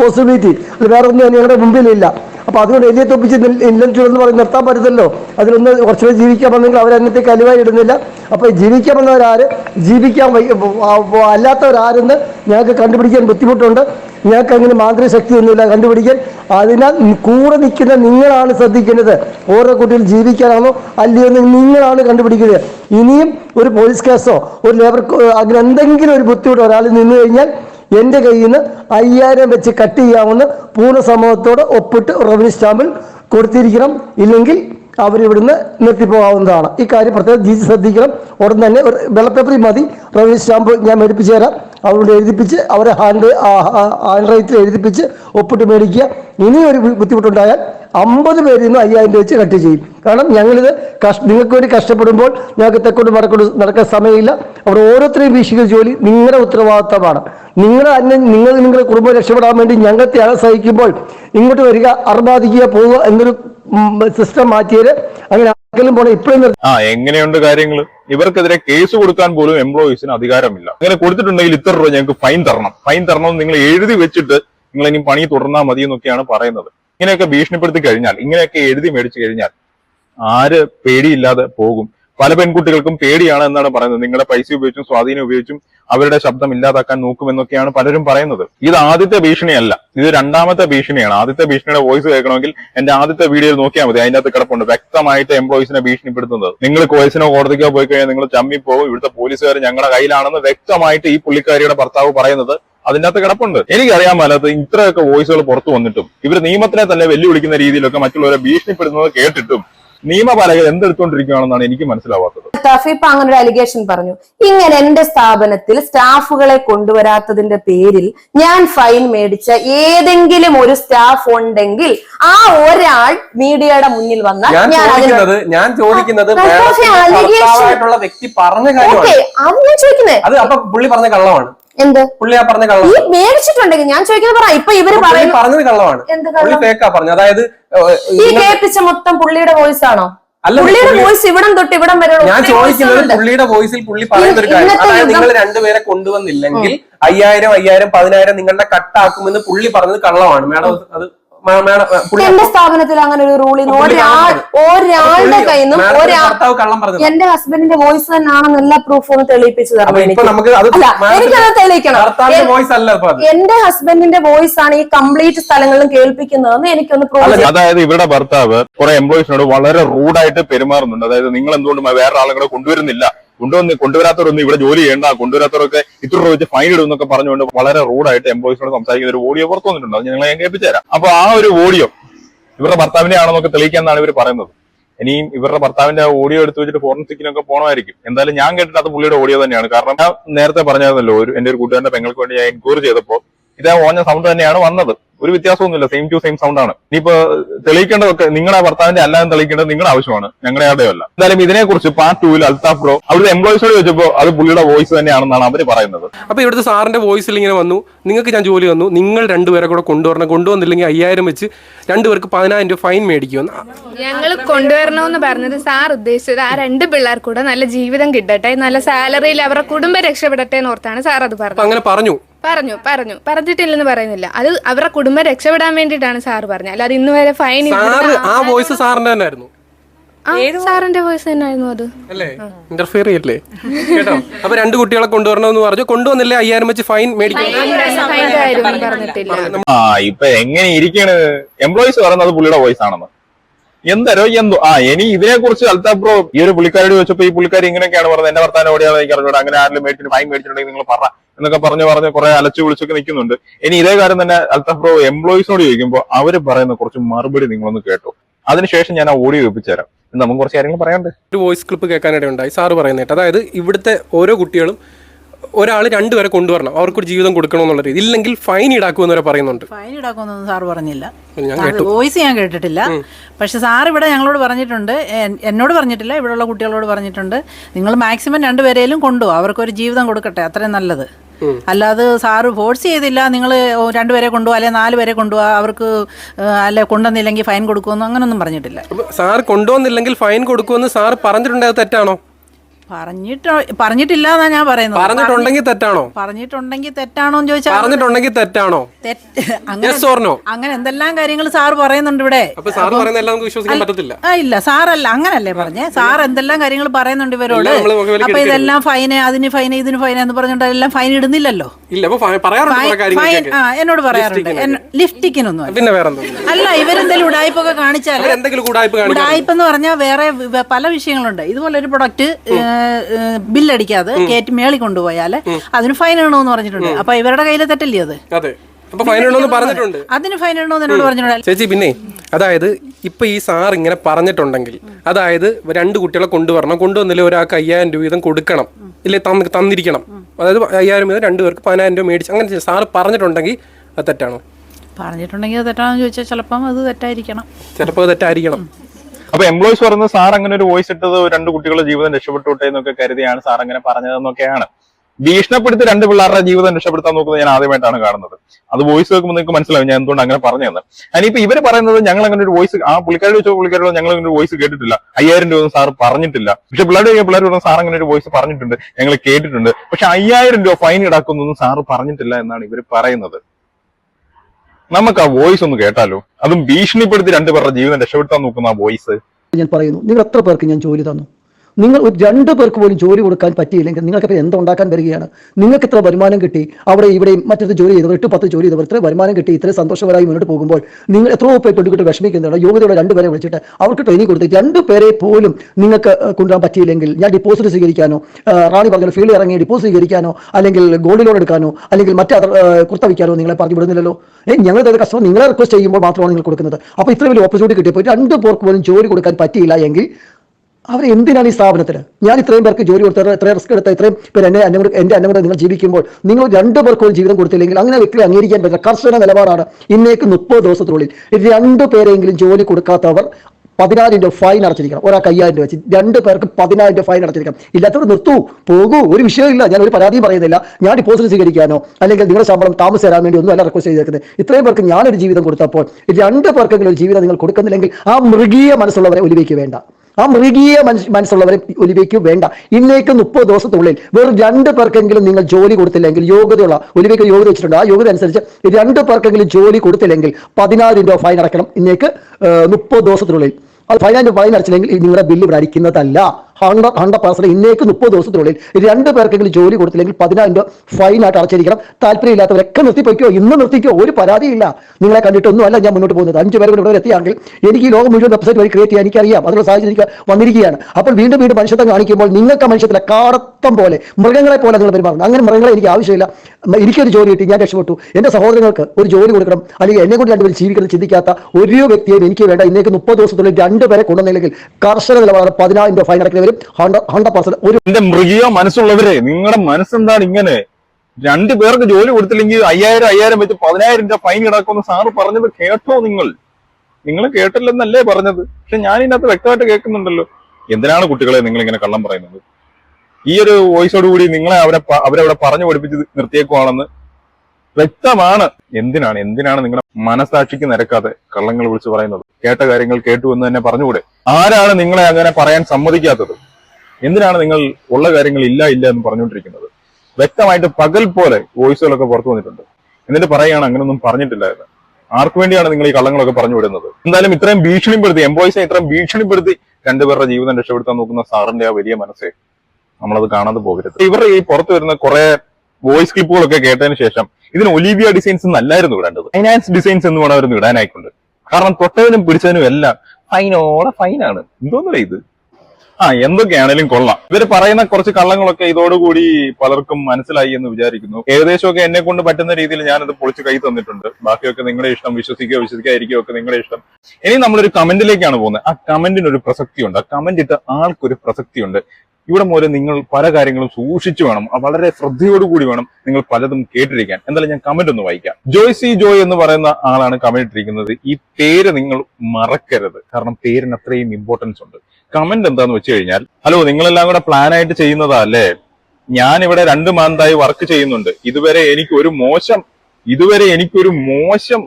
[SPEAKER 1] പോസിബിലിറ്റി അത് വേറെ ഒന്നും ഞങ്ങളുടെ മുമ്പിലില്ല. അപ്പൊ അതുകൊണ്ട് എലിയെ തൊപ്പിച്ച് ഇല്ലം എന്ന് പറഞ്ഞ് നിർത്താൻ പറ്റത്തില്ലോ അതിലൊന്ന് കുറച്ചുകൂടെ ജീവിക്കാൻ വന്നെങ്കിൽ അവരന്നത്തേക്ക് അലിവായി ഇടുന്നില്ല. അപ്പോൾ ജീവിക്കാൻ വന്നവരാര്? ജീവിക്കാൻ അല്ലാത്തവരാരെന്ന് ഞങ്ങൾക്ക് കണ്ടുപിടിക്കാൻ ബുദ്ധിമുട്ടുണ്ട്. ഞങ്ങൾക്ക് അങ്ങനെ മാന്ത്രിക ശക്തിയൊന്നുമില്ല കണ്ടുപിടിക്കാൻ. അതിനാൽ കൂടെ നിൽക്കുന്ന നിങ്ങളാണ് ശ്രദ്ധിക്കേണ്ടത്. ഓരോ കുട്ടികൾ ജീവിക്കാനാണോ? അല്ലയോ എന്ന് നിങ്ങളാണ് കണ്ടുപിടിക്കുന്നത് ഇനിയും ഒരു പോലീസ് കേസോ ഒരു ലേബർ അങ്ങനെ എന്തെങ്കിലും ഒരു ബുദ്ധിമുട്ട് ഒരാൾ നിന്ന് കഴിഞ്ഞാൽ എന്റെ കയ്യിൽ നിന്ന് അയ്യായിരം വെച്ച് കട്ട് ചെയ്യാവുന്ന പൂർണ സമൂഹത്തോട് ഒപ്പിട്ട് റവന്യൂ സ്റ്റാമ്പിൽ കൊടുത്തിരിക്കണം. ഇല്ലെങ്കിൽ അവരിവിടുന്ന് നിർത്തിപ്പോകാവുന്നതാണ്. ഇക്കാര്യം കാര്യം പ്രത്യേകം ജി ശ്രദ്ധിക്കണം. ഉടൻ തന്നെ ഒരു വെള്ളപ്പേപ്പറിൽ മതി. റവന്യൂ സ്റ്റാമ്പ് ഞാൻ മേടിപ്പിച്ച് തരാം. അവരോട് എഴുതിപ്പിച്ച് അവരെ ഹാൻഡ് ഹാൻഡ് റൈറ്റിൽ എഴുതിപ്പിച്ച് ഒപ്പിട്ട് മേടിക്കുക. ഇനി ഒരു ബുദ്ധിമുട്ടുണ്ടായാൽ അമ്പത് പേരിൽ നിന്ന് അയ്യായിരം രൂപ വെച്ച് കട്ട് ചെയ്യും. കാരണം ഞങ്ങളിത് കഷ് നിങ്ങൾക്ക് വേണ്ടി കഷ്ടപ്പെടുമ്പോൾ ഞങ്ങൾക്ക് തെക്കോട്ട് വടക്കോട്ട് നടക്കാൻ സമയമില്ല. അവർ ഓരോരുത്തരെയും വീക്ഷിക്കുന്ന ജോലി നിങ്ങളുടെ ഉത്തരവാദിത്തമാണ്. നിങ്ങളുടെ അന്യം നിങ്ങൾ നിങ്ങളുടെ കുടുംബം രക്ഷപ്പെടാൻ വേണ്ടി ഞങ്ങൾ ത്യാഗം സഹിക്കുമ്പോൾ ഇങ്ങോട്ട് വരിക അർബാധിക്കുക പോവുക എന്നൊരു സിസ്റ്റം മാറ്റിയത് അങ്ങനെ
[SPEAKER 4] ആ എങ്ങനെയുണ്ട് കാര്യങ്ങൾ ഇവർക്കെതിരെ കേസ് കൊടുക്കാൻ പോലും എംപ്ലോയീസിന് അധികാരമില്ല. അങ്ങനെ കൊടുത്തിട്ടുണ്ടെങ്കിൽ ഇത്ര രൂപ ഞങ്ങൾക്ക് ഫൈൻ തരണം. ഫൈൻ തരണം നിങ്ങൾ എഴുതി വെച്ചിട്ട് നിങ്ങൾ ഇനി പണി തുടർന്നാൽ മതി എന്നൊക്കെയാണ് പറയുന്നത്. ഇങ്ങനെയൊക്കെ ഭീഷണിപ്പെടുത്തി കഴിഞ്ഞാൽ ഇങ്ങനെയൊക്കെ എഴുതി മേടിച്ചു കഴിഞ്ഞാൽ ആര് പേടിയില്ലാതെ പോകും. പല പെൺകുട്ടികൾക്കും പേടിയാണ് എന്നാണ് പറയുന്നത്. നിങ്ങളുടെ പൈസ ഉപയോഗിച്ചും സ്വാധീനം ഉപയോഗിച്ചും അവരുടെ ശബ്ദം ഇല്ലാതാക്കാൻ നോക്കുമെന്നൊക്കെയാണ് പലരും പറയുന്നത്. ഇത് ആദ്യത്തെ ഭീഷണിയല്ല. ഇത് രണ്ടാമത്തെ ഭീഷണിയാണ്. ആദ്യത്തെ ഭീഷണിയുടെ വോയിസ് കേൾക്കണമെങ്കിൽ എന്റെ ആദ്യത്തെ വീഡിയോയിൽ നോക്കിയാൽ മതി. അതിന്റെ അകത്ത് കിടപ്പുണ്ട്. വ്യക്തമായിട്ട് എംപ്ലോയീസിനെ ഭീഷണിപ്പെടുത്തുന്നത്. നിങ്ങൾ കോഴ്സിനോ കോടതിക്കോ പോയി കഴിഞ്ഞാൽ നിങ്ങൾ ചമ്മി പോകും. ഇവിടുത്തെ പോലീസുകാർ ഞങ്ങളുടെ കയ്യിലാണെന്ന് വ്യക്തമായിട്ട് ഈ പുള്ളിക്കാരിയുടെ ഭർത്താവ് പറയുന്നത് അതിന്റെ അകത്ത് കിടപ്പുണ്ട്. എനിക്കറിയാൻ മേലാത്ത ഇത്രയൊക്കെ വോയിസുകൾ പുറത്തു വന്നിട്ടും ഇവർ നിയമത്തിനെ തന്നെ വെല്ലുവിളിക്കുന്ന രീതിയിലൊക്കെ മറ്റുള്ളവരെ ഭീഷണിപ്പെടുന്നത് കേട്ടിട്ടും നിയമപാലകർ എന്തെടുത്തോണ്ടിരിക്കുകയാണെന്നാണ് എനിക്ക് മനസ്സിലാവാത്തത്.
[SPEAKER 3] തഫീപ്പ് അങ്ങനെ ഒരു അലിഗേഷൻ പറഞ്ഞു. ഇങ്ങനെ എന്റെ സ്ഥാപനത്തിൽ സ്റ്റാഫുകളെ കൊണ്ടുവരാത്തതിന്റെ പേരിൽ ഞാൻ ഫൈൻ മേടിച്ച ഏതെങ്കിലും ഒരു സ്റ്റാഫ് ഉണ്ടെങ്കിൽ ആ ഒരാൾ മീഡിയയുടെ മുന്നിൽ വന്നാൽ
[SPEAKER 2] ഞാൻ ചോദിക്കുന്നത് ഞാൻ ചോദിക്കുന്നത് ഭർത്താവായിട്ടുള്ള വ്യക്തി പറഞ്ഞ കാര്യമാണ്.
[SPEAKER 3] അത് ഞാൻ
[SPEAKER 2] അത് അപ്പൊ പുള്ളി പറഞ്ഞ കള്ളമാണ്.
[SPEAKER 3] എന്ത്?
[SPEAKER 2] പുള്ളി ആ പറഞ്ഞ
[SPEAKER 3] ഈ
[SPEAKER 2] കള്ളമാണ്
[SPEAKER 3] മേടിച്ചിട്ടുണ്ടെങ്കിൽ ഞാൻ ചോദിക്കുന്നത് പറ ഇപ്പൊ ഇവർ
[SPEAKER 2] പുള്ളി
[SPEAKER 3] പറയുന്നു
[SPEAKER 2] പറഞ്ഞത് കള്ളമാണ്.
[SPEAKER 3] എന്ത്
[SPEAKER 2] പുള്ളി
[SPEAKER 3] കള്ളം
[SPEAKER 2] ഫേക്കാ പറഞ്ഞു അതായത് ഏഹ്,
[SPEAKER 3] ഈ
[SPEAKER 2] നിങ്ങൾ-
[SPEAKER 3] കേൾപ്പിച്ച മൊത്തം പുള്ളിയുടെ വോയിസ് ആണോ?
[SPEAKER 2] അല്ല,
[SPEAKER 3] പുള്ളിയുടെ
[SPEAKER 2] പുള്ളി-
[SPEAKER 3] വോയിസ് ഇവിടം തൊട്ട് ഇവിടം വരെ
[SPEAKER 2] ഞാൻ ചോദിക്കുന്നത് പുള്ളിയുടെ വോയിസിൽ പുള്ളി പറയുന്ന ഒരു കാര്യം.
[SPEAKER 3] ഇന്നത്തെ
[SPEAKER 2] അതായത് നിങ്ങൾ രണ്ടുപേരെ കൊണ്ടുവന്നില്ലെങ്കിൽ അയ്യായിരം അയ്യായിരം പതിനായിരം നിങ്ങളുടെ കട്ടാക്കുമെന്ന് പുള്ളി പറഞ്ഞത് കള്ളമാണ്. മാഡം അത് പുള്ളി
[SPEAKER 3] എന്റെ സ്ഥാപനത്തിൽ അങ്ങനെ ഒരു ഒരാൾ
[SPEAKER 2] പറഞ്ഞു.
[SPEAKER 3] ഒരാളുടെ കയ്യിൽ നിന്നും. എന്റെ ഹസ്ബൻഡിന്റെ വോയിസ് തന്നെയാണെന്നുള്ള പ്രൂഫ് ഒന്ന്
[SPEAKER 2] തെളിയിപ്പിച്ചു
[SPEAKER 3] തരണം എനിക്കത് തെളിയിക്കണം.
[SPEAKER 2] ഭർത്താവിന്റെ വോയിസ് അല്ല ഇപ്പൊ അത്.
[SPEAKER 3] എന്റെ ഹസ്ബൻഡിന്റെ വോയിസ് ആണ് ഈ കംപ്ലീറ്റ് സ്ഥലങ്ങളിലും കേൾപ്പിക്കുന്നതെന്ന് എനിക്കൊന്ന് പ്രൂഫ്
[SPEAKER 2] അല്ല,
[SPEAKER 4] അതായത് ഇവരുടെ ഭർത്താവ് കുറെ എംപ്ലോയിസിനോട് വളരെ റൂഡായിട്ട് പെരുമാറുന്നുണ്ട്. അതായത് നിങ്ങൾ എന്തുകൊണ്ടും വേറെ ആളുകളെ കൊണ്ടുവരുന്നില്ല. കൊണ്ടുവന്ന് കൊണ്ടുവരാത്തവരൊന്നും ഇവിടെ ജോലി ചെയ്യേണ്ട. കൊണ്ടുവരാത്തവരൊക്കെ ഇത്ര രൂപ വെച്ച് ഫൈൻ ഇടും എന്നൊക്കെ പറഞ്ഞുകൊണ്ട് വളരെ റൂഡായിട്ട് എംപ്ലോയീസിനോട് സംസാരിക്കുന്ന ഒരു ഓഡിയോ പുറത്തു വന്നിട്ടുണ്ട്. അത് ഞങ്ങളെ ഞാൻ കേൾപ്പിച്ചു തരാം. അപ്പൊ ആ ഒരു ഓഡിയോ ഇവരുടെ ഭർത്താവിനെ ആണെന്നൊക്കെ തെളിയിക്കാന്നാണ് ഇവർ പറയുന്നത്. ഇനിയും ഇവരുടെ ഭർത്താവിന്റെ ഓഡിയോ എടുത്ത് വെച്ചിട്ട് ഫോറൻസിക്കിനൊക്കെ പോണമായിരിക്കും. എന്തായാലും ഞാൻ കേട്ടിട്ട് അത് പുള്ളിയുടെ ഓഡിയോ തന്നെയാണ്. കാരണം ഞാൻ നേരത്തെ പറഞ്ഞായിരുന്നല്ലോ ഒരു എന്റെ ഒരു കൂട്ടുകാരന്റെ പെങ്ങൾക്ക് വേണ്ടി ഞാൻ എൻക്വയറി ചെയ്തപ്പോൾ ഇതേ ഓഞ്ഞ സൗണ്ട് തന്നെയാണ് വന്നത്. ഒരു വ്യത്യാസമൊന്നുമില്ല. സെയിം ടു സെയിം സൗണ്ട് ആണ്. ഇനിയിപ്പോ തെളിയിക്കേണ്ടതൊക്കെ നിങ്ങളുടെ ഭർത്താവിന്റെ അല്ലാതെ തെളിയിക്കേണ്ടത് നിങ്ങളുടെ ആവശ്യമാണ്. ഞങ്ങളുടെ അല്ല. എന്തായാലും ഇതിനെക്കുറിച്ച് പാർട്ട് ടൂവിൽ അൽതാഫ് ബ്രോ അവിടുത്തെ എംപ്ലോയീസോട് ചോദിച്ചപ്പോൾ അത് പുള്ളിയുടെ വോയിസ് തന്നെയാണെന്നാണ് അവർ പറയുന്നത്.
[SPEAKER 6] അപ്പൊ ഇവിടുത്തെ സാറിന്റെ വോയിസിൽ ഇങ്ങനെ വന്നു. നിങ്ങൾക്ക് ഞാൻ ജോലി വന്നു നിങ്ങൾ രണ്ടുപേരെ കൂടെ കൊണ്ടുവരണം. കൊണ്ടുവന്നില്ലെങ്കിൽ അയ്യായിരം വെച്ച് രണ്ടുപേർക്ക് പതിനായിരം രൂപ ഫൈൻ മേടിക്കുമെന്ന്
[SPEAKER 7] ഞങ്ങൾ കൊണ്ടുവരണമെന്ന് പറഞ്ഞത് സാർ ഉദ്ദേശിച്ചത് ആ രണ്ട് പിള്ളേർക്കൂടെ നല്ല ജീവിതം കിട്ടട്ടെ നല്ല സാലറിയിൽ അവരുടെ കുടുംബം രക്ഷപ്പെടട്ടെ എന്ന് ഓർത്താണ് സാർ അത്
[SPEAKER 6] പറഞ്ഞു
[SPEAKER 7] പറഞ്ഞത്
[SPEAKER 6] അങ്ങനെ പറഞ്ഞു.
[SPEAKER 7] പറഞ്ഞു പറഞ്ഞു. പറഞ്ഞിട്ടില്ലെന്ന് പറയുന്നില്ല. അത് അവരുടെ കുടുംബം രക്ഷപ്പെടാൻ വേണ്ടിട്ടാണ് സാർ പറഞ്ഞത്. അല്ലാതെ ഇന്ന് വരെ ഫൈൻ
[SPEAKER 6] സാറ് ആ വോയിസ് സാറിന്റെ തന്നെ ആയിരുന്നു
[SPEAKER 7] സാറിന്റെ വോയിസ് തന്നെയായിരുന്നു അത്.
[SPEAKER 6] അല്ലേ? ഇന്റർഫിയർ ചെയ്യല്ലേ? കേട്ടോ? അപ്പൊ രണ്ട് കുട്ടികളെ കൊണ്ടുവരണമെന്ന് പറഞ്ഞു. കൊണ്ടുവന്നില്ലേ? അയ്യായിരം വെച്ച് ഫൈൻ മേടിക്കും
[SPEAKER 7] ഫൈൻ കാര്യമൊന്നും പറഞ്ഞിട്ടില്ല.
[SPEAKER 4] ആ ഇപ്പൊ എങ്ങനെ ഇരിക്കാണ് എംപ്ലോയീസ് പറയുന്നത് പുള്ളിയുടെ വോയിസ് ആണെന്ന്. എന്തരോ എന്തോ. ആ ഇനി ഇതിനെ കുറിച്ച് അൽത്താഫ് ബ്രോ ഈ ഒരു പുള്ളിക്കാരോട് ചോദിച്ചപ്പോ ഈ പുള്ളിക്കാരി ഇങ്ങനെയൊക്കെയാണ് പറഞ്ഞത്. എന്റെ വർത്താനം ഓടിയാണ് എനിക്ക് അറിഞ്ഞൂടെ അങ്ങനെ ആരെങ്കിലും മേടിച്ചിട്ട് ഫൈൻ മേടിച്ചിട്ടുണ്ടെങ്കിൽ നിങ്ങൾ പറ. എന്നൊക്കെ പറഞ്ഞ് പറഞ്ഞ് കുറെ അലച്ചു വിളിച്ചൊക്കെ നിൽക്കുന്നുണ്ട്. ഇനി ഇതേ കാര്യം തന്നെ അൽത്താഫ് ബ്രോ എംപ്ലോയീസിനോട് ചോദിക്കുമ്പോൾ അവർ പറയുന്ന കുറച്ച് മറുപടി നിങ്ങളൊന്ന് കേട്ടോ. അതിനുശേഷം ഞാൻ ആ ഓഡിയോ കേൾപ്പിച്ചു തരാം. നമുക്ക് കുറച്ച് കാര്യങ്ങൾ പറയാനുണ്ട്.
[SPEAKER 6] ഒരു വോയിസ് ക്ലിപ്പ് കേൾക്കാനിടയുണ്ടായി സാറ് പറയുന്നേട്ട് അതായത് ഇവിടുത്തെ ഓരോ കുട്ടികളും ഒരാൾ രണ്ടുപേരെ കൊണ്ടുവരണം. അവർക്കൊരു ജീവിതം കൊടുക്കണമെന്നുള്ള രീതി. ഇല്ലെങ്കിൽ ഫൈൻ ഈടാക്കുമെന്ന് വരെ പറയുന്നുണ്ട്.
[SPEAKER 8] ഫൈൻ ഈടാക്കുമെന്നൊന്നും സാർ പറഞ്ഞില്ല. വോയിസ് ഞാൻ കേട്ടിട്ടില്ല. പക്ഷെ സാർ ഇവിടെ ഞങ്ങളോട് പറഞ്ഞിട്ടുണ്ട്. എന്നോട് പറഞ്ഞിട്ടില്ല. ഇവിടെയുള്ള കുട്ടികളോട് പറഞ്ഞിട്ടുണ്ട്. നിങ്ങൾ മാക്സിമം രണ്ടുപേരെയും കൊണ്ടുപോകും. അവർക്കൊരു ജീവിതം കൊടുക്കട്ടെ. അത്രയും നല്ലത്. അല്ലാതെ സാറ് ഫോഴ്സ് ചെയ്തില്ല. നിങ്ങൾ രണ്ടുപേരെ കൊണ്ടുപോകുക അല്ലെങ്കിൽ നാല് പേരെ കൊണ്ടുപോകുക അവർക്ക് അല്ലെ കൊണ്ടുവന്നില്ലെങ്കിൽ ഫൈൻ കൊടുക്കുമെന്നോ അങ്ങനൊന്നും പറഞ്ഞിട്ടില്ല.
[SPEAKER 6] സാർ കൊണ്ടുവന്നില്ലെങ്കിൽ ഫൈൻ കൊടുക്കുമെന്ന് സാർ പറഞ്ഞിട്ടുണ്ട് അത് തെറ്റാണോ?
[SPEAKER 8] പറഞ്ഞിട്ട് പറഞ്ഞിട്ടില്ല എന്നാ ഞാൻ പറയുന്നത്.
[SPEAKER 6] പറഞ്ഞിട്ടുണ്ടെങ്കിൽ തെറ്റാണോ?
[SPEAKER 8] പറഞ്ഞിട്ടുണ്ടെങ്കിൽ തെറ്റാണോ എന്ന് ചോദിച്ചാൽ
[SPEAKER 6] പറഞ്ഞിട്ടുണ്ടെങ്കിൽ തെറ്റാണോ?
[SPEAKER 8] തെറ്റ് അങ്ങനെ എന്തെല്ലാം കാര്യങ്ങൾ സാർ പറയുന്നുണ്ട് ഇവിടെ. ആ ഇല്ല സാറല്ല അങ്ങനല്ലേ പറഞ്ഞേ? സാർ എന്തെല്ലാം കാര്യങ്ങൾ പറയുന്നുണ്ട് ഇവരോട്? അപ്പൊ. ഇതെല്ലാം ഫൈന് അതിന് ഫൈന് ഇതിന് ഫൈന് എന്ന് പറഞ്ഞിട്ട് എല്ലാം ഫൈൻ ഇടുന്നില്ലല്ലോ? ഫൈൻ ആ എന്നോട് പറയാറുണ്ട്. ലിഫ്റ്റിക്കിനൊന്നും അല്ല. ഇവരെന്തെങ്കിലും ഉടായ്പൊക്കെ കാണിച്ചാൽ ഉടായ്പ എന്ന് പറഞ്ഞാൽ വേറെ പല വിഷയങ്ങളുണ്ട്. ഇതുപോലെ ഒരു പ്രൊഡക്റ്റ് ബില്ലടിക്കാതെ കയറ്റി മേളി കൊണ്ടുപോയാൽ അതിന് ഫൈൻ ഇടണമെന്ന് പറഞ്ഞിട്ടുണ്ട്. അപ്പൊ ഇവരുടെ കയ്യിൽ തെറ്റല്ലേ അത്?
[SPEAKER 6] പറഞ്ഞിട്ടുണ്ട്.
[SPEAKER 8] അതിന് ഫൈൻ ഇടണമെന്ന് എന്നോട് പറഞ്ഞിട്ടുണ്ട്.
[SPEAKER 6] ചേച്ചി പിന്നെ അതായത് ഇപ്പൊ ഈ സാർ ഇങ്ങനെ പറഞ്ഞിട്ടുണ്ടെങ്കിൽ അതായത് രണ്ട് കുട്ടികളെ കൊണ്ടുവരണം. കൊണ്ടുവന്നില്ലേ ഒരാൾക്ക് അയ്യായിരം രൂപ വീതം കൊടുക്കണം. ഇല്ലേ തന്ന് തന്നിരിക്കണം. അതായത് അയ്യായിരം വീതം രണ്ടുപേർക്ക് പതിനായിരം രൂപ മേടിച്ച് അങ്ങനെ സാർ പറഞ്ഞിട്ടുണ്ടെങ്കിൽ അത് തെറ്റാണോ?
[SPEAKER 8] പറഞ്ഞിട്ടുണ്ടെങ്കിൽ അത് തെറ്റാണെന്ന് ചോദിച്ചാൽ ചിലപ്പം അത് തെറ്റായിരിക്കണം.
[SPEAKER 6] ചിലപ്പോൾ അത് തെറ്റായിരിക്കണം.
[SPEAKER 4] അപ്പൊ എംപ്ലോയിസ് പറയുന്നത് സാർ അങ്ങനെ ഒരു വോയിസ് ഇട്ടത് രണ്ട് കുട്ടികളുടെ ജീവിതം രക്ഷപ്പെട്ടോട്ടെ എന്നൊക്കെ കരുതിയാണ് സാർ അങ്ങനെ പറഞ്ഞതെന്നൊക്കെയാണ്. ഭീഷണപ്പെടുത്തി രണ്ട് പിള്ളേരുടെ ജീവിതം രക്ഷപ്പെടുത്താൻ നോക്കുന്നത് ഞാൻ ആദ്യമായിട്ടാണ് കാണുന്നത്. അത് വോയിസ് കേൾക്കുമ്പോൾ നിങ്ങൾക്ക് മനസ്സിലാവും ഞാൻ എന്തുകൊണ്ട് അങ്ങനെ പറഞ്ഞതെന്ന്. അതിനിപ്പോ ഇവർ പറയുന്നത് ഞങ്ങൾ അങ്ങനെ ഒരു വോയിസ് ആ പുള്ളിക്കാരുടെ വെച്ചോ പുള്ളിക്കാരോ ഞങ്ങൾ അങ്ങനെ ഒരു വോയിസ് കേട്ടിട്ടില്ല. അയ്യായിരം രൂപ ഒന്നും സാർ പറഞ്ഞിട്ടില്ല. പക്ഷെ പിള്ളേരുടെ പിള്ളേർ പറഞ്ഞു സാർ അങ്ങനെ ഒരു വോയിസ് പറഞ്ഞിട്ടുണ്ട്. ഞങ്ങൾ കേട്ടിട്ടുണ്ട്. പക്ഷെ അയ്യായിരം രൂപ ഫൈൻ ഈടാക്കുന്നൊന്നും സാർ പറഞ്ഞിട്ടില്ല എന്നാണ് ഇവർ പറയുന്നത്. നമുക്ക് ആ വോയിസ് ഒന്ന് കേട്ടാലോ? അതും ഭീഷണിപ്പെടുത്തി രണ്ടുപേരുടെ ജീവിതം രക്ഷപ്പെടുത്താൻ നോക്കുന്ന ആ വോയിസ്
[SPEAKER 1] ഞാൻ പറയുന്നു നിങ്ങൾ എത്ര പേർക്ക് ഞാൻ ജോലി തന്നു? നിങ്ങൾ ഒരു രണ്ട് പേർക്ക് പോലും ജോലി കൊടുക്കാൻ പറ്റിയില്ലെങ്കിൽ നിങ്ങൾക്ക് എന്തുണ്ടാക്കാൻ വരികയാണ്? നിങ്ങൾക്ക് ഇത്ര വരുമാനം കിട്ടി അവിടെ ഇവിടെയും മറ്റൊരു ജോലി ചെയ്തവർ എട്ട് പത്ത് ജോലി ചെയ്തവർ ഇത്ര വരുമാനം കിട്ടി ഇത്ര സന്തോഷകരമായി മുന്നോട്ട് പോകുമ്പോൾ നിങ്ങൾ എത്രയോ പേർ കൊണ്ടുകിട്ട് വിഷമിക്കുന്നതാണ് യോഗ്യതയുടെ രണ്ട് പേരെ വിളിച്ചിട്ട് അവർക്ക് ട്രെയിനിങ് കൊടുത്ത് രണ്ട് പേരെ പോലും നിങ്ങൾക്ക് കൊണ്ടുപോകാൻ പറ്റിയില്ലെങ്കിൽ ഞാൻ ഡിപ്പോസിറ്റ് സ്വീകരിക്കാനോ റാണി പറഞ്ഞ ഫീൽഡ് ഇറങ്ങി ഡിപ്പോസിറ്റ് സ്വീകരിക്കാനോ അല്ലെങ്കിൽ ഗോൾഡ് ലോൺ എടുക്കാനോ അല്ലെങ്കിൽ മറ്റേ അതർ കുർത്തവിക്കാനോ നിങ്ങളെ പറഞ്ഞു വിടുന്നില്ലല്ലോ. ഏഹ് ഞങ്ങളുടെ കസ്റ്റമർ നിങ്ങളെ റിക്വസ്റ്റ് ചെയ്യുമ്പോൾ മാത്രമാണ് നിങ്ങൾ കൊടുക്കുന്നത്. അപ്പോൾ ഇത്ര വലിയ ഓപ്പർച്യൂണിറ്റി കിട്ടിയപ്പോൾ രണ്ട് പേർക്ക് പോലും ജോലി കൊടുക്കാൻ പറ്റിയില്ല എങ്കിൽ അവർ എന്തിനാണ് ഈ സ്ഥാപനത്തിന്? ഞാൻ ഇത്രയും പേർക്ക് ജോലി കൊടുത്തത് ഇത്രയും റിസ്ക് എടുത്ത ഇത്രയും പേര് എന്നെ അന്നം എന്റെ അന്നം കൊണ്ട് നിങ്ങൾ ജീവിക്കുമ്പോൾ നിങ്ങൾ രണ്ട് പേർക്ക് ഒരു ജീവിതം കൊടുത്തില്ലെങ്കിൽ അങ്ങനെ വ്യക്തി അംഗീകരിക്കാൻ പറ്റില്ല. കർശന നിലപാടാണ് ഇന്നേക്ക് മുപ്പത് ദിവസത്തിനുള്ളിൽ രണ്ട് പേരെങ്കിലും ജോലി കൊടുക്കാത്തവർ പതിനായിരം രൂപ ഫൈൻ അടച്ചിരിക്കണം. ഒരാൾക്ക് അയ്യായിരം രൂപ വെച്ച് രണ്ട് പേർക്ക് പതിനായിരം രൂപ ഫൈൻ അടച്ചിരിക്കണം. ഇല്ലാത്തവർ നിർത്തൂ. പോകൂ. ഒരു വിഷയമില്ല. ഞാൻ ഒരു പരാതിയും പറയുന്നില്ല. ഞാൻ ഡിപ്പോസിറ്റ് സ്വീകരിക്കാനോ അല്ലെങ്കിൽ നിങ്ങളുടെ ശമ്പളം താമസം തരാൻ വേണ്ടി ഒന്നും അല്ല റിക്വസ്റ്റ് ചെയ്തേക്കുന്നത്. ഇത്രയും പേർക്ക് ഞാനൊരു ജീവിതം കൊടുത്തപ്പോൾ രണ്ട് പേർക്കെങ്കിലും ഒരു ജീവിതം നിങ്ങൾ കൊടുക്കുന്നില്ലെങ്കിൽ ആ മൃഗീയ മനസ്സുള്ളവരെ ഒലിവേക്ക് വേണ്ട. ആ മൃഗീയ മനസ് മനസ്സുള്ളവരെ ഒലിവയ്ക്ക് വേണ്ട. ഇന്നേക്ക് മുപ്പത് ദിവസത്തിനുള്ളിൽ വെറും രണ്ട് പേർക്കെങ്കിലും നിങ്ങൾ ജോലി കൊടുത്തില്ലെങ്കിൽ യോഗ്യതയുള്ള ഒലിവയ്ക്ക് യോഗ്യത വെച്ചിട്ടുണ്ട്. ആ യോഗ്യത അനുസരിച്ച് രണ്ട് പേർക്കെങ്കിലും ജോലി കൊടുത്തില്ലെങ്കിൽ പതിനായിരം രൂപ ഫൈൻ അടക്കണം ഇന്നേക്ക് മുപ്പത് ദിവസത്തിനുള്ളിൽ. അത് ഫൈനാൻസ് ഫൈൻ അടച്ചില്ലെങ്കിൽ നിങ്ങളുടെ ബില്ല് ഇവിടെ അടിക്കുന്നതല്ല. ഹൺഡ്രഡ് ഹൺഡ്രഡ് പേഴ്സന്റ് ഇന്നേക്ക് മുപ്പത് ദിവസത്തിനുള്ളിൽ രണ്ട് പേർക്കെങ്കിലും ജോലി കൊടുത്തില്ലെങ്കിൽ പതിനായിരം രൂപ ഫൈനായിട്ട് അടച്ചിരിക്കണം. താല്പര്യമില്ലാത്തവരൊക്കെ നിർത്തിപ്പോയിക്കോ ഇന്ന് നിർത്തിക്കോ ഒരു പരാതിയില്ല. നിങ്ങളെ കണ്ടിട്ടൊന്നും അല്ല ഞാൻ മുന്നോട്ട് പോകുന്നത്. അഞ്ച് പേർ ഇവിടെ എത്തിയാണെങ്കിൽ എനിക്ക് ഈ ലോകം മുഴുവൻ വെബ്സൈറ്റ് വഴി ക്രിയേറ്റ് ചെയ്യാൻ എനിക്കറിയാം. അതിനുള്ള സാഹചര്യം എനിക്ക് വന്നിരിക്കുകയാണ്. അപ്പോൾ വീണ്ടും വീണ്ടും മനുഷ്യത്വം കാണിക്കുമ്പോൾ നിങ്ങൾക്ക് മനുഷ്യത്തിലെ കാടത്തം പോലെ മൃഗങ്ങളെ പോലെ നിങ്ങൾ പെരുമാറുന്നു അങ്ങനെ മൃഗങ്ങളെ എനിക്ക് ആവശ്യമില്ല. എനിക്കൊരു ജോലി കിട്ടി ഞാൻ രക്ഷപ്പെട്ടു. എന്റെ സഹോദരങ്ങൾക്ക് ഒരു ജോലി കൊടുക്കണം. അല്ലെങ്കിൽ എന്നെ കൊണ്ട് രണ്ടുപേരും ജീവിക്കുന്നത് ചിന്തിക്കാത്ത ഒരു വ്യക്തിയെയും എനിക്ക് വേണ്ട. ഇന്നേക്ക് മുപ്പത് ദിവസത്തിനുള്ളിൽ രണ്ടുപേരെ കൊണ്ടുവന്നില്ലെങ്കിൽ കർശന നിലപാട് പതിനായിരം രൂപ ഫൈൻ അടക്കുന്നവരും ഹൺഡ്രഡ് ഹൺഡ്രഡ് പെർസെന്റ്
[SPEAKER 4] മൃഗീയ മനസ്സുള്ളവരെ നിങ്ങളുടെ മനസ്സെന്താണ് ഇങ്ങനെ? രണ്ടു പേർക്ക് ജോലി കൊടുത്തില്ലെങ്കിൽ അയ്യായിരം അയ്യായിരം വെച്ച് പതിനായിരം രൂപ ഫൈൻ ഈടാക്കുമെന്ന് സാറ് പറഞ്ഞത് കേട്ടോ നിങ്ങൾ? നിങ്ങൾ കേട്ടില്ലെന്നല്ലേ പറഞ്ഞത്? പക്ഷെ ഞാൻ ഇതിനകത്ത് വ്യക്തമായിട്ട് കേൾക്കുന്നുണ്ടല്ലോ. എന്തിനാണ് കുട്ടികളെ നിങ്ങൾ ഇങ്ങനെ കള്ളം പറയുന്നത്? ഈ ഒരു വോയിസോട് കൂടി നിങ്ങളെ അവരെ അവരവിടെ പറഞ്ഞു പഠിപ്പിച്ച് നിർത്തിയേക്കുവാണെന്ന് വ്യക്തമാണ്. എന്തിനാണ്? എന്തിനാണ് നിങ്ങളുടെ മനസാക്ഷിക്ക് നിരക്കാതെ കള്ളങ്ങൾ വിളിച്ചു പറയുന്നത്? കേട്ട കാര്യങ്ങൾ കേട്ടു എന്ന് തന്നെ പറഞ്ഞുകൂടെ? ആരാണ് നിങ്ങളെ അങ്ങനെ പറയാൻ സമ്മതിക്കാത്തത്? എന്തിനാണ് നിങ്ങൾ ഉള്ള കാര്യങ്ങൾ ഇല്ല ഇല്ല എന്ന് പറഞ്ഞുകൊണ്ടിരിക്കുന്നത്? വ്യക്തമായിട്ട് പകൽ പോലെ വോയിസുകളൊക്കെ പുറത്തു വന്നിട്ടുണ്ട്. എന്നിട്ട് പറയുകയാണ് അങ്ങനെയൊന്നും പറഞ്ഞിട്ടില്ല എന്ന് ആർക്കു വേണ്ടിയാണ് നിങ്ങൾ ഈ കള്ളങ്ങളൊക്കെ പറഞ്ഞു വിടുന്നത്? എന്തായാലും ഇത്രയും ഭീഷണിപ്പെടുത്തി എംപ്ലോയീസിനെ ഇത്രയും ഭീഷണിപ്പെടുത്തി രണ്ടുപേരുടെ ജീവിതം രക്ഷപ്പെടുത്താൻ നോക്കുന്ന സാറിന്റെ ആ വലിയ മനസ്സേ നമ്മളത് കാണാതെ പോകരുത്. ഇവരുടെ ഈ പുറത്തു വരുന്ന കുറെ വോയിസ് ക്ലിപ്പുകളൊക്കെ കേട്ടതിന് ശേഷം ഇതിന് ഒലീവിയ ഡിസൈൻസ് എന്നല്ലായിരുന്നു ഇടേണ്ടത് ഫൈനാൻസ് ഡിസൈൻസ് എന്ന് വേണമായിരുന്നു ഇടാനായിക്കൊണ്ട്. കാരണം തൊട്ടതിനും പിടിച്ചതിനും എല്ലാം ഫൈനോടെ ഫൈനാണ് എന്തോന്നല്ലേ ഇത്? ആ എന്തൊക്കെയാണേലും കൊള്ളാം. ഇവർ പറയുന്ന കുറച്ച് കള്ളങ്ങളൊക്കെ ഇതോടുകൂടി പലർക്കും മനസ്സിലായി എന്ന് വിചാരിക്കുന്നു. ഏകദേശമൊക്കെ എന്നെ കൊണ്ട് പറ്റുന്ന രീതിയിൽ ഞാനത് പൊളിച്ച് കൈ തന്നിട്ടുണ്ട്. ബാക്കിയൊക്കെ നിങ്ങളുടെ ഇഷ്ടം. വിശ്വസിക്കുകയോ വിശ്വസിക്കാതിരിക്കുകയോ ഒക്കെ നിങ്ങളുടെ ഇഷ്ടം. ഇനി നമ്മളൊരു കമന്റിലേക്കാണ് പോകുന്നത്. ആ കമന്റിന് ഒരു പ്രസക്തിയുണ്ട്. ആ കമന്റ് ഇട്ട ആൾക്കൊരു പ്രസക്തിയുണ്ട്. ഇവിടെ മുതൽ നിങ്ങൾ പല കാര്യങ്ങളും സൂക്ഷിച്ചു വേണം വളരെ ശ്രദ്ധയോടുകൂടി വേണം നിങ്ങൾ പലതും കേട്ടിരിക്കാൻ. എന്തായാലും ഞാൻ കമന്റ് ഒന്ന് വായിക്കാം. ജോയ് സി ജോയ് എന്ന് പറയുന്ന ആളാണ് കമന്റ് ഇട്ടിരിക്കുന്നത്. ഈ പേര് നിങ്ങൾ മറക്കരുത്. കാരണം പേരിന് അത്രയും ഇമ്പോർട്ടൻസ് ഉണ്ട്. കമന്റ് എന്താന്ന് വെച്ച് കഴിഞ്ഞാൽ ഹലോ നിങ്ങളെല്ലാം കൂടെ പ്ലാൻ ആയിട്ട് ചെയ്യുന്നതാ അല്ലേ? ഞാൻ ഇവിടെ രണ്ട് മാന്തായി വർക്ക് ചെയ്യുന്നുണ്ട്. ഇതുവരെ എനിക്ക് ഒരു മോശം ഇതുവരെ എനിക്കൊരു മോശം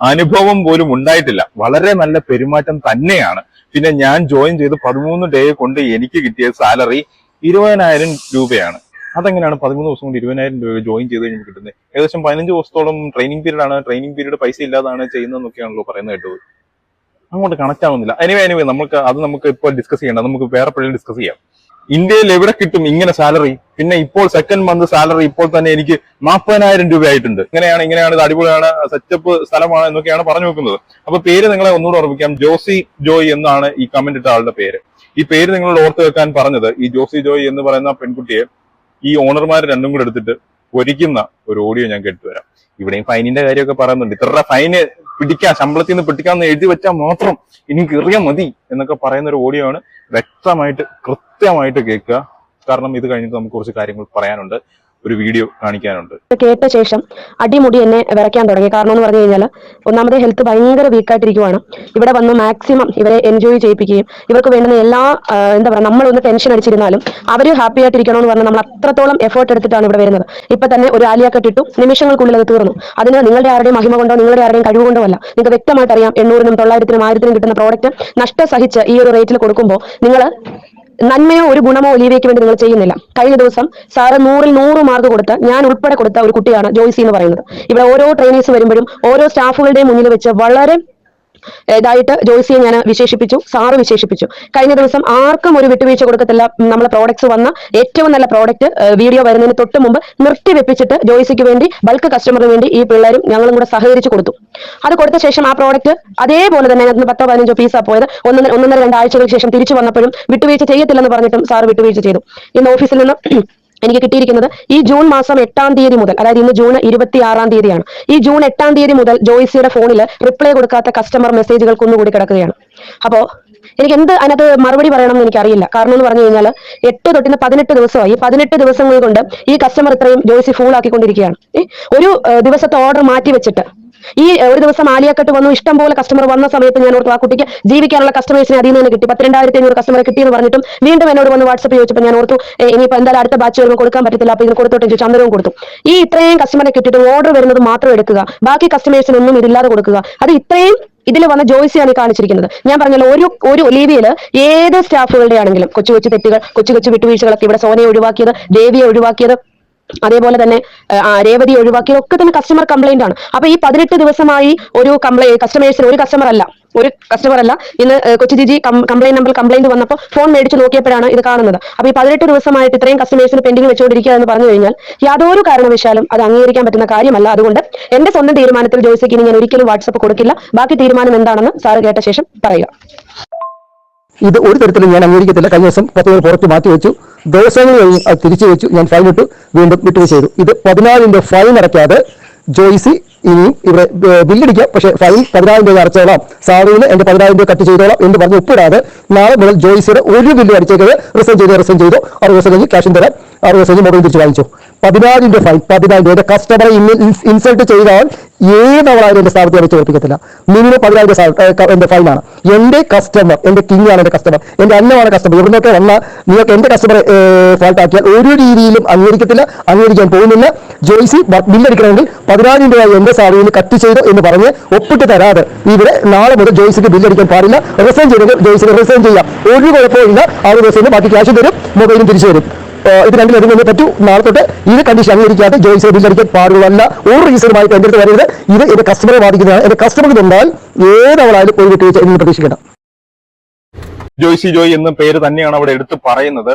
[SPEAKER 4] അനുഭവം പോലും ഉണ്ടായിട്ടില്ല. വളരെ നല്ല പെരുമാറ്റം തന്നെയാണ്. പിന്നെ ഞാൻ ജോയിൻ ചെയ്ത് പതിമൂന്ന് ഡേ കൊണ്ട് എനിക്ക് കിട്ടിയ സാലറി ഇരുപതിനായിരം രൂപയാണ്. അതെങ്ങനെയാണ് പതിമൂന്ന് ദിവസം കൊണ്ട് ഇരുപതിനായിരം രൂപ ജോയിൻ ചെയ്ത് കഴിഞ്ഞാൽ കിട്ടുന്നത്? ഏകദേശം പതിനഞ്ച് ദിവസത്തോളം ട്രെയിനിങ് പീരീഡ് ആണ്. ട്രെയിനിങ് പീരീഡ് പൈസ ഇല്ലാതാണ് ചെയ്യുന്നതെന്നൊക്കെയാണല്ലോ പറയുന്നത് കേട്ടത്. അങ്ങോട്ട് കണക്ട് ആവുന്നില്ല. എനിവേ എനിവേ നമുക്ക് അത് നമുക്ക് ഇപ്പോൾ ഡിസ്കസ് ചെയ്യണ്ട. നമുക്ക് വേറെ ഡിസ്കസ് ചെയ്യാം. ഇന്ത്യയിൽ എവിടെ കിട്ടും ഇങ്ങനെ സാലറി പിന്നെ ഇപ്പോൾ സെക്കൻഡ് മന്ത് സാലറി ഇപ്പോൾ തന്നെ എനിക്ക് നാൽപ്പതിനായിരം രൂപയായിട്ടുണ്ട്. ഇങ്ങനെയാണ് ഇങ്ങനെയാണ് ഇത് അടിപൊളിയാണ് സെറ്റപ്പ് സ്ഥലമാണ് എന്നൊക്കെയാണ് പറഞ്ഞു വെക്കുന്നത്. അപ്പൊ പേര് നിങ്ങളെ ഒന്നുകൂടെ ഓർമ്മിക്കാം. ജോസി ജോയ് എന്നാണ് ഈ കമന്റ് ഇട്ട ആളുടെ പേര്. ഈ പേര് നിങ്ങളോട് ഓർത്ത് വെക്കാൻ പറഞ്ഞത് ഈ ജോസി ജോയ് എന്ന് പറയുന്ന പെൺകുട്ടിയെ ഈ ഓണർമാർ രണ്ടും കൂടെ എടുത്തിട്ട് ഒരിക്കുന്ന ഒരു ഓഡിയോ ഞാൻ കേട്ടുവരാം ഇവിടെയും ഫൈനിന്റെ കാര്യമൊക്കെ പറയുന്നുണ്ട്. ഇത്ര ഫൈന് പിടിക്കാം ശമ്പളത്തിൽ നിന്ന് പിടിക്കാമെന്ന് എഴുതി വെച്ചാൽ മാത്രം എനിക്ക് എറിയാൻ മതി എന്നൊക്കെ പറയുന്ന ഒരു ഓഡിയോ ആണ്. വ്യക്തമായിട്ട് കൃത്യമായിട്ട് കേൾക്കുക. കാരണം ഇത് കഴിഞ്ഞിട്ട് നമുക്ക് കുറച്ച് കാര്യങ്ങൾ പറയാനുണ്ട്. ഒരു വീഡിയോ കാണിക്കാനുണ്ട്.
[SPEAKER 9] കേട്ട ശേഷം അടിമുടി എന്നെ വിറയ്ക്കാൻ തുടങ്ങി. കാരണം എന്ന് പറഞ്ഞു കഴിഞ്ഞാൽ ഒന്നാമത് ഹെൽത്ത് ഭയങ്കര വീക്കായിട്ടിരിക്കുവാണ് ഇവിടെ വന്ന് മാക്സിമം ഇവരെ എൻജോയ് ചെയ്യിപ്പിക്കുകയും ഇവർക്ക് വേണ്ടുന്ന എല്ലാ എന്താ പറയുക നമ്മളൊന്ന് ടെൻഷൻ അടിച്ചിരുന്നാലും അവർ ഹാപ്പി ആയിട്ടിരിക്കണമെന്ന് പറഞ്ഞാൽ നമ്മൾ അത്രത്തോളം എഫേർട്ട് എടുത്തിട്ടാണ് ഇവിടെ വരുന്നത്. ഇപ്പൊ തന്നെ ഒരു ആലിയ കെട്ടിട്ടു നിമിഷങ്ങൾക്കുള്ളിൽ അത് തീർന്നു. അതിന് നിങ്ങളുടെ ആരുടെയും മഹിമ കൊണ്ടോ നിങ്ങളുടെ ആരുടെയും കഴിവ് കൊണ്ടോ അല്ല. നിങ്ങൾക്ക് വ്യക്തമായിട്ട് അറിയാം എണ്ണൂറിനും തൊള്ളായിരത്തിനും ആയിരത്തിനും കിട്ടുന്ന പ്രോഡക്റ്റ് നഷ്ടസഹിച്ച് ഈ ഒരു റേറ്റിൽ കൊടുക്കുമ്പോൾ നിങ്ങൾ നന്മയോ ഒരു ഗുണമോ ഒലീവയ്ക്ക് വേണ്ടി നിങ്ങൾ ചെയ്യുന്നില്ല. കഴിഞ്ഞ ദിവസം സാറ് നൂറിൽ നൂറ് മാർക്ക് കൊടുത്ത ഞാൻ ഉൾപ്പെടെ കൊടുത്ത ഒരു കുട്ടിയാണ് ജോയ്സി എന്ന് പറയുന്നത്. ഇവിടെ ഓരോ ട്രെയിനേഴ്സ് വരുമ്പോഴും ഓരോ സ്റ്റാഫുകളുടെയും മുന്നിൽ വെച്ച് വളരെ ഇതായിട്ട് ജോയ്സിയെ ഞാൻ വിശേഷിപ്പിച്ചു സാറ് വിശേഷിപ്പിച്ചു. കഴിഞ്ഞ ദിവസം ആർക്കും ഒരു വിട്ടുവീഴ്ച കൊടുക്കത്തില്ല നമ്മളെ പ്രോഡക്ട്സ് വന്ന ഏറ്റവും നല്ല പ്രോഡക്റ്റ് വീഡിയോ വരുന്നതിന് തൊട്ട് മുമ്പ് നിർത്തിവെപ്പിച്ചിട്ട് ജോയ്സിക്ക് വേണ്ടി ബൾക്ക് കസ്റ്റമറിന് വേണ്ടി ഈ പിള്ളേരും ഞങ്ങളും കൂടെ സഹകരിച്ച് കൊടുത്തു. അത് കൊടുത്ത ശേഷം ആ പ്രോഡക്റ്റ് അതേപോലെ തന്നെ അതിനകത്ത് പത്തോ പതിനഞ്ചോ പീസാ പോയത്. ഒന്നര ഒന്നൊന്നര രണ്ടാഴ്ചകൾക്ക് ശേഷം തിരിച്ചു വന്നപ്പോഴും വിട്ടുവീഴ്ച ചെയ്യത്തില്ലെന്ന് പറഞ്ഞിട്ടും സാർ വിട്ടുവീഴ്ച ചെയ്തു. ഇന്ന് ഓഫീസിൽ നിന്ന് എനിക്ക് കിട്ടിയിരിക്കുന്നത് ഈ ജൂൺ മാസം എട്ടാം തീയതി മുതൽ അതായത് ഇന്ന് ജൂൺ ഇരുപത്തി ആറാം തീയതിയാണ്. ഈ ജൂൺ എട്ടാം തീയതി മുതൽ ജോയിസിയുടെ ഫോണിൽ റിപ്ലൈ കൊടുക്കാത്ത കസ്റ്റമർ മെസ്സേജുകൾ കുന്നുകൂടി കിടക്കുകയാണ്. അപ്പോ എനിക്ക് എന്ത് അതിനകത്ത് മറുപടി പറയണമെന്ന് എനിക്കറിയില്ല. കാരണം എന്ന് പറഞ്ഞു കഴിഞ്ഞാൽ എട്ട് തൊട്ടിന്ന് പതിനെട്ട് ദിവസമായി. ഈ പതിനെട്ട് ദിവസങ്ങൾ കൊണ്ട് ഈ കസ്റ്റമർ ഇത്രയും ജോയിസി ഫുൾ ആക്കിക്കൊണ്ടിരിക്കുകയാണ്. ഒരു ദിവസത്തെ ഓർഡർ മാറ്റി വെച്ചിട്ട് ഈ ഒരു ദിവസം ആലിയാക്കട്ട് വന്നു. ഇഷ്ടം പോലെ കസ്റ്റമർ വന്ന സമയത്ത് ഞാൻ ഓർത്തു ആ കുട്ടിക്ക് ജീവിക്കാനുള്ള കസ്റ്റമേഴ്സിനെ അതിൽ നിന്ന് കിട്ടി. പത്തിരണ്ടായിരത്തി അഞ്ഞൂറ് കിട്ടി കിട്ടിയെന്ന് പറഞ്ഞിട്ടും വീണ്ടും എന്നോട് വന്ന് വാട്സപ്പ് ചോദിച്ചപ്പോൾ ഞാൻ ഓർത്തു ഇനിയിപ്പോൾ എന്തായാലും അടുത്ത ബാച്ച് വരുമ്പോൾ കൊടുക്കാൻ പറ്റത്തില്ല. അപ്പോൾ ഇതിന് കൊടുത്തോട്ടെ ചോദിച്ചു. അന്നേരവും കൊടുത്തു. ഈ ഇത്രയും കസ്റ്റമറെ കിട്ടിയിട്ട് ഓർഡർ വരുന്നത് മാത്രം എടുക്കുക. ബാക്കി കസ്റ്റമേഴ്സിനൊന്നും ഇതില്ലാതെ കൊടുക്കുക. അത് ഇത്രയും ഇതിൽ വന്ന ജോയ്സിയാണ് കാണിച്ചിരിക്കുന്നത്. ഞാൻ പറഞ്ഞല്ലോ ഒരു ഒരു ഒലീവിയിൽ ഏത് സ്റ്റാഫുകളുടെ ആണെങ്കിലും കൊച്ചു കൊച്ചു തെറ്റുകൾ കൊച്ചു കൊച്ചു വിട്ടുവീഴ്ചകളൊക്കെ ഇവിടെ സോനയെ ഒഴിവാക്കിയത് ദേവിയെ ഒഴിവാക്കിയത് അതേപോലെ തന്നെ രേവതി ഒക്കെ തന്നെ കസ്റ്റമർ കംപ്ലൈന്റ് ആണ്. അപ്പൊ ഈ പതിനെട്ട് ദിവസമായി ഒരു കംപ്ലൈന്റ് കസ്റ്റമേഴ്സിന് ഒരു കസ്റ്റമർ അല്ല ഒരു കസ്റ്റമർ അല്ല. ഇന്ന് ഏ, കൊച്ചു ജിജി കംപ്ലൈന്റ് നമ്പർ കംപ്ലൈന്റ് വന്നപ്പോൾ ഫോൺ മേടിച്ച് നോക്കിയപ്പോഴാണ് ഇത് കാണുന്നത്. അപ്പൊ ഈ പതിനെട്ട് ദിവസമായിട്ട് ഇത്രയും കസ്റ്റമേഴ്സിന് പെൻഡിങ് വെച്ചുകൊണ്ടിരിക്കുക എന്ന് പറഞ്ഞു കഴിഞ്ഞാൽ യാതൊരു കാരണവശാലും അത് അംഗീകരിക്കാൻ പറ്റുന്ന കാര്യമല്ല. അതുകൊണ്ട് എന്റെ സ്വന്തം തീരുമാനത്തിൽ ജോയ്സിക്ക് ഇനി ഞാൻ ഒരിക്കലും വാട്സപ്പ് കൊടുക്കില്ല. ബാക്കി തീരുമാനം എന്താണെന്ന് സാറ് കേട്ട ശേഷം പറയുക.
[SPEAKER 1] ഇത് ഒരു തരത്തിലും ഞാൻ അംഗീകരിക്കത്തില്ല. കഴിഞ്ഞ ദിവസം പത്ത് പേർ പുറത്ത് മാറ്റി വെച്ചു. ദിവസങ്ങൾ കഴിഞ്ഞ് അത് തിരിച്ചു വെച്ചു. ഞാൻ ഫൈൻ ഇട്ടു. വീണ്ടും വിട്ടു ചെയ്തു. ഇത് പതിനാലിന്റെ ഫൈൻ അടയ്ക്കാതെ ജോയ്സി ഇനിയും ഇവിടെ ബില്ലടിക്കാം പക്ഷേ ഫൈൻ പതിനായിരം രൂപ അടച്ചോളാം. സാറിന് എന്റെ പതിനായിരം രൂപ കട്ട് ചെയ്തോളാം എന്ന് പറഞ്ഞ് ഒപ്പിടാതെ നാളെ മുതൽ ജോയ്സിയുടെ ഒരു ബില്ല് അടിച്ചേക്കത് റിസൈൻ ചെയ്ത് റിസൈൻ ചെയ്തു. അറുപത് ദിവസം കഴിഞ്ഞ് ക്യാഷും തരാം. അറുപത് ദിവസം കഴിഞ്ഞ് മൊബൈൽ തിരിച്ച് വാങ്ങിച്ചു. പതിനായിരം ഫൈൻ പതിനായിരം രൂപ കസ്റ്റമറെ ഇൻസൾട്ട് ചെയ്താൽ ഏതവളായാലും എന്റെ സ്ഥാപനത്തെ വെച്ച് ചോദിപ്പിക്കത്തില്ല മിനിമം പതിനായിരം എന്റെ ഫൈനാണ് എന്റെ കസ്റ്റമർ കിങ് ആണ് എന്റെ കസ്റ്റമർ എന്റെ അന്നമാണ് കസ്റ്റമർ ഇവിടുന്നൊക്കെ വന്ന നിങ്ങൾക്ക് എന്റെ കസ്റ്റമറെ ഫോൾട്ട് ആക്കിയാൽ ഒരു രീതിയിലും അംഗീകരിക്കത്തില്ല അംഗീകരിക്കാൻ പോകുന്നില്ല. ജോയ്സി ബില്ലടിക്കണമെങ്കിൽ പതിനായിരം രൂപ എന്റെ സാലറിയിൽ കട്ട് ചെയ്തു എന്ന് പറഞ്ഞ് ഒപ്പിട്ട് തരാതെ ഇവിടെ നാളെ മുതൽ ജോയ്സിക്ക് ബില്ലടിക്കാൻ പാടില്ല. റിസൈൻ ചെയ്തെങ്കിൽ ജോയ്സിന് റിസൈൻ ചെയ്യാം. ഒരു കുഴപ്പമില്ല ആ ദിവസം ബാക്കി ക്യാഷ് തരും മൊബൈലും തിരിച്ചു തരും. ഇത് രണ്ടിലും ഒതുങ്ങുന്നേ പറ്റൂ. നാളെ തൊട്ട് ഇത് കണ്ടീഷൻ അംഗീകരിക്കാതെ ജോയിസ് ബില്ലടിക്കാൻ പാടുള്ളതല്ല ഒരു റീസണുമായിട്ട് എന്റെ അടുത്ത് വരരുത്. ഇത് എന്റെ കസ്റ്റമറെ ബാധിക്കുന്നതാണ്. എന്റെ കസ്റ്റമർ ഉണ്ടാൽ ഏതവളായാലും പോയി വിട്ടുവീഴ്ച എന്ന് പ്രതീക്ഷിക്കണം
[SPEAKER 4] ജോയ്സി ജോയ് എന്ന പേര് തന്നെയാണ് അവിടെ എടുത്ത് പറയുന്നത്.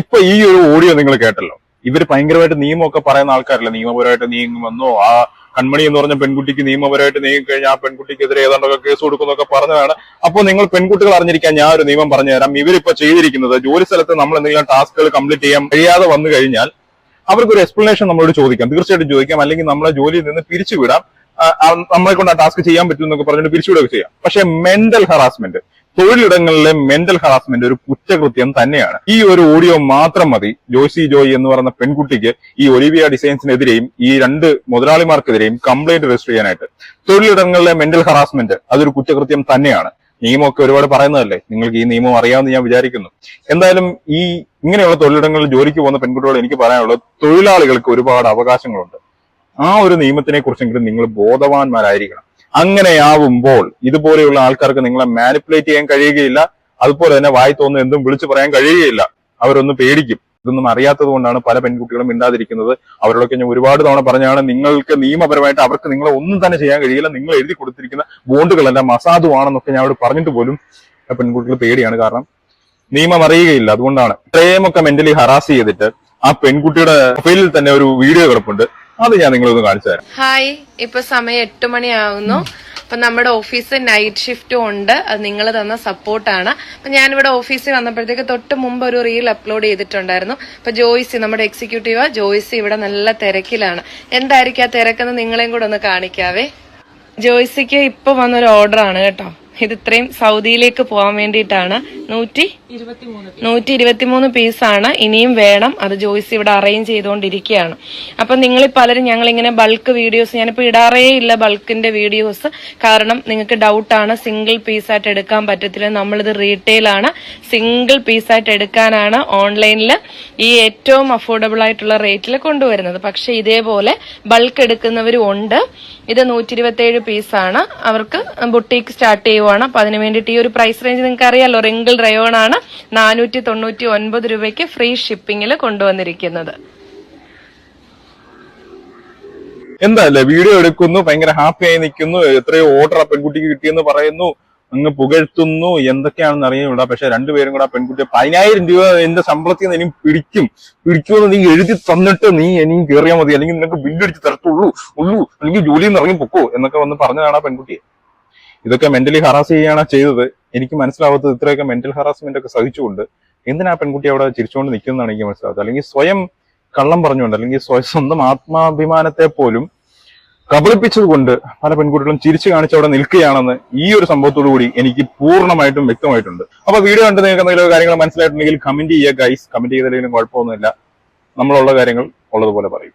[SPEAKER 4] ഇപ്പൊ ഈ ഒരു ഓഡിയോ നിങ്ങൾ കേട്ടല്ലോ. ഇവർ ഭയങ്കരമായിട്ട് നിയമമൊക്കെ പറയുന്ന ആൾക്കാരല്ല? നിയമപരമായിട്ട് നീങ്ങുമെന്നോ ആ കൺമണി എന്ന് പറഞ്ഞ പെൺകുട്ടിക്ക് നിയമപരമായിട്ട് നീങ്ങിക്കഴിഞ്ഞാൽ ആ പെൺകുട്ടിക്കെതിരെ ഏതാണ്ടൊക്കെ കേസ് കൊടുക്കുന്നൊക്കെ പറഞ്ഞതാണ്. അപ്പോൾ നിങ്ങൾ പെൺകുട്ടികൾ അറിഞ്ഞിരിക്കാൻ ഞാൻ ഒരു നിയമം പറഞ്ഞു തരാം. ഇവരിപ്പോ ചെയ്തിരിക്കുന്നത് ജോലി സ്ഥലത്ത് നമ്മൾ എന്തെങ്കിലും ടാസ്കുകൾ കംപ്ലീറ്റ് ചെയ്യാൻ കഴിയാതെ വന്നു കഴിഞ്ഞാൽ അവർക്കൊരു എക്സ്പ്ലനേഷൻ നമ്മളോട് ചോദിക്കാം. തീർച്ചയായിട്ടും ചോദിക്കാം. അല്ലെങ്കിൽ നമ്മളെ ജോലിയിൽ നിന്ന് പിരിച്ചുവിടാം. നമ്മളെ കൊണ്ട് ആ ടാസ്ക് ചെയ്യാൻ പറ്റും എന്നൊക്കെ പറഞ്ഞിട്ട് പിരിച്ചുവിടുകയൊക്കെ ചെയ്യാം. പക്ഷേ മെന്റൽ ഹറാസ്മെന്റ്. തൊഴിലിടങ്ങളിലെ മെന്റൽ ഹറാസ്മെന്റ് ഒരു കുറ്റകൃത്യം തന്നെയാണ്. ഈ ഒരു ഓഡിയോ മാത്രം മതി. ജോയ്സി ജോയ് എന്ന് പറയുന്ന പെൺകുട്ടിക്ക് ഈ ഒലിവിയ ഡിസൈൻസിനെതിരെയും ഈ രണ്ട് മുതലാളിമാർക്കെതിരെയും കംപ്ലൈന്റ് രജിസ്റ്റർ ചെയ്യാനായിട്ട്. തൊഴിലിടങ്ങളിലെ മെന്റൽ ഹറാസ്മെന്റ് അതൊരു കുറ്റകൃത്യം തന്നെയാണ്. നിയമമൊക്കെ ഒരുപാട് പറയുന്നതല്ലേ? നിങ്ങൾക്ക് ഈ നിയമം അറിയാമെന്ന് ഞാൻ വിചാരിക്കുന്നു. എന്തായാലും ഈ ഇങ്ങനെയുള്ള തൊഴിലിടങ്ങളിൽ ജോലിക്ക് പോകുന്ന പെൺകുട്ടികളോട് എനിക്ക് പറയാനുള്ളത് തൊഴിലാളികൾക്ക് ഒരുപാട് അവകാശങ്ങളുണ്ട്. ആ ഒരു നിയമത്തിനെ കുറിച്ചെങ്കിലും നിങ്ങൾ ബോധവാന്മാരായിരിക്കണം. അങ്ങനെയാവുമ്പോൾ ഇതുപോലെയുള്ള ആൾക്കാർക്ക് നിങ്ങളെ മാനിപ്പുലേറ്റ് ചെയ്യാൻ കഴിയുകയില്ല. അതുപോലെ തന്നെ വായി തോന്നുന്ന എന്തും വിളിച്ചു പറയാൻ കഴിയുകയില്ല. അവരൊന്ന് പേടിക്കും. ഇതൊന്നും അറിയാത്തത് കൊണ്ടാണ് പല പെൺകുട്ടികളും മിണ്ടാതിരിക്കുന്നത്. അവരോടൊക്കെ ഞാൻ ഒരുപാട് തവണ പറഞ്ഞാണ് നിങ്ങൾക്ക് നിയമപരമായിട്ട് അവർക്ക് നിങ്ങളെ ഒന്നും തന്നെ ചെയ്യാൻ കഴിയില്ല. നിങ്ങൾ എഴുതി കൊടുത്തിരിക്കുന്ന ബോണ്ടുകളെല്ലാം അസാധുവാണെന്നൊക്കെ ഞാൻ അവിടെ പറഞ്ഞിട്ട് പോലും പെൺകുട്ടികൾ പേടിയാണ്. കാരണം നിയമം അറിയുകയില്ല. അതുകൊണ്ടാണ് ഇത്രയുമൊക്കെ മെന്റലി ഹറാസ് ചെയ്തിട്ട് ആ പെൺകുട്ടിയുടെ പ്രൊഫൈലിൽ തന്നെ ഒരു വീഡിയോ കിടപ്പുണ്ട്. അത് ഞാൻ നിങ്ങളൊന്ന് കാണിച്ചു തരാം.
[SPEAKER 10] ഹായ് ഇപ്പൊ സമയം എട്ട് മണിയാവുന്നു. അപ്പൊ നമ്മുടെ ഓഫീസ് നൈറ്റ് ഷിഫ്റ്റും ഉണ്ട്. അത് നിങ്ങൾ തന്ന സപ്പോർട്ടാണ് അപ്പൊ ഞാനിവിടെ ഓഫീസിൽ വന്നപ്പോഴത്തേക്ക് തൊട്ട് മുമ്പ് ഒരു റീൽ അപ്ലോഡ് ചെയ്തിട്ടുണ്ടായിരുന്നു. അപ്പൊ ജോയ്സി നമ്മുടെ എക്സിക്യൂട്ടീവ് ജോയ്സി ഇവിടെ നല്ല തിരക്കിലാണ്. എന്തായിരിക്കും ആ തിരക്കെന്ന് നിങ്ങളെയും കൂടെ ഒന്ന് കാണിക്കാവേ? ജോയ്സിക്ക് ഇപ്പൊ വന്നൊരു ഓർഡർ ആണ് കേട്ടോ. ഇത് ഇത്രയും സൗദിയിലേക്ക് പോകാൻ വേണ്ടിയിട്ടാണ്. നൂറ്റി നൂറ്റി ഇരുപത്തിമൂന്ന് പീസാണ് ഇനിയും വേണം. അത് ജോയ്സ് ഇവിടെ അറേഞ്ച് ചെയ്തുകൊണ്ടിരിക്കുകയാണ്. അപ്പം നിങ്ങൾ പലരും ഞങ്ങൾ ഇങ്ങനെ ബൾക്ക് വീഡിയോസ് ഞാനിപ്പോൾ ഇടാറേ ഇല്ല ബൾക്കിന്റെ വീഡിയോസ് കാരണം നിങ്ങൾക്ക് ഡൗട്ടാണ് സിംഗിൾ പീസായിട്ട് എടുക്കാൻ പറ്റത്തില്ല. നമ്മളിത് റീറ്റെയിൽ ആണ്. സിംഗിൾ പീസായിട്ട് എടുക്കാനാണ് ഓൺലൈനിൽ ഈ ഏറ്റവും അഫോർഡബിൾ ആയിട്ടുള്ള റേറ്റിൽ കൊണ്ടുവരുന്നത്. പക്ഷേ ഇതേപോലെ ബൾക്ക് എടുക്കുന്നവരും ഉണ്ട്. ഇത് നൂറ്റി ഇരുപത്തി ഏഴ് പീസാണ് അവർക്ക് ബുട്ടീക്ക് സ്റ്റാർട്ട് ചെയ്യുവാണ് അപ്പൊ അതിന് വേണ്ടിയിട്ട് ഈ ഒരു പ്രൈസ് റേഞ്ച് നിങ്ങൾക്ക് അറിയാലോ റിംഗിൾ റയോൺ ആണ് നാനൂറ്റി തൊണ്ണൂറ്റി ഒൻപത് രൂപയ്ക്ക് ഫ്രീ ഷിപ്പിംഗിൽ കൊണ്ടുവന്നിരിക്കുന്നത്.
[SPEAKER 4] എന്താല്ലേ വീഡിയോ എടുക്കുന്നു ഭയങ്കര ഹാപ്പി ആയി നിൽക്കുന്നു എത്രയോ ഓർഡർ ആ പെൺകുട്ടിക്ക് കിട്ടിയെന്ന് പറയുന്നു അങ്ങ് പുകഴ്ത്തുന്നു എന്തൊക്കെയാണെന്ന് അറിയില്ല പക്ഷെ രണ്ടുപേരും കൂടെ ആ പെൺകുട്ടി പതിനായിരം രൂപ എന്റെ ശമ്പളത്തിൽ നിന്ന് ഇനിയും പിടിക്കും. പിടിക്കുമെന്ന് നീ എഴുതി തന്നിട്ട് നീ എനിക്ക് കയറിയാൽ മതി അല്ലെങ്കിൽ നിനക്ക് ബില്ലടിച്ച് തരത്തുള്ളൂ ഉള്ളൂ അല്ലെങ്കിൽ ജോലിയിൽ നിന്ന് ഇറങ്ങി പൊക്കോ എന്നൊക്കെ വന്ന് പറഞ്ഞതാണ് ആ പെൺകുട്ടിയെ ഇതൊക്കെ മെന്റലി ഹറാസ് ചെയ്യുകയാണ് ചെയ്തത്. എനിക്ക് മനസ്സിലാവാത്തത് ഇത്രയൊക്കെ മെന്റൽ ഹറാസ്മെന്റ് ഒക്കെ സഹിച്ചുകൊണ്ട് എന്തിനാ പെൺകുട്ടി അവിടെ ചിരിച്ചുകൊണ്ട് നിൽക്കുന്നതാണ് എനിക്ക് മനസ്സിലാവാത്തത്? അല്ലെങ്കിൽ സ്വയം കള്ളം പറഞ്ഞുകൊണ്ട് അല്ലെങ്കിൽ സ്വയം സ്വന്തം ആത്മാഭിമാനത്തെ പോലും കബളിപ്പിച്ചത് കൊണ്ട് പല പെൺകുട്ടികളും ചിരിച്ചു കാണിച്ച് അവിടെ നിൽക്കുകയാണെന്ന് ഈ ഒരു സംഭവത്തോടു കൂടി എനിക്ക് പൂർണമായിട്ടും വ്യക്തമായിട്ടുണ്ട്. അപ്പൊ വീഡിയോ കണ്ട് നിങ്ങൾക്ക് എന്തെങ്കിലും കാര്യങ്ങൾ മനസ്സിലായിട്ടുണ്ടെങ്കിൽ കമന്റ് ചെയ്യുക ഗൈസ് കമന്റ് ചെയ്തില്ലെങ്കിലും കുഴപ്പമൊന്നുമില്ല. നമ്മളുള്ള കാര്യങ്ങൾ ഉള്ളതുപോലെ പറയും.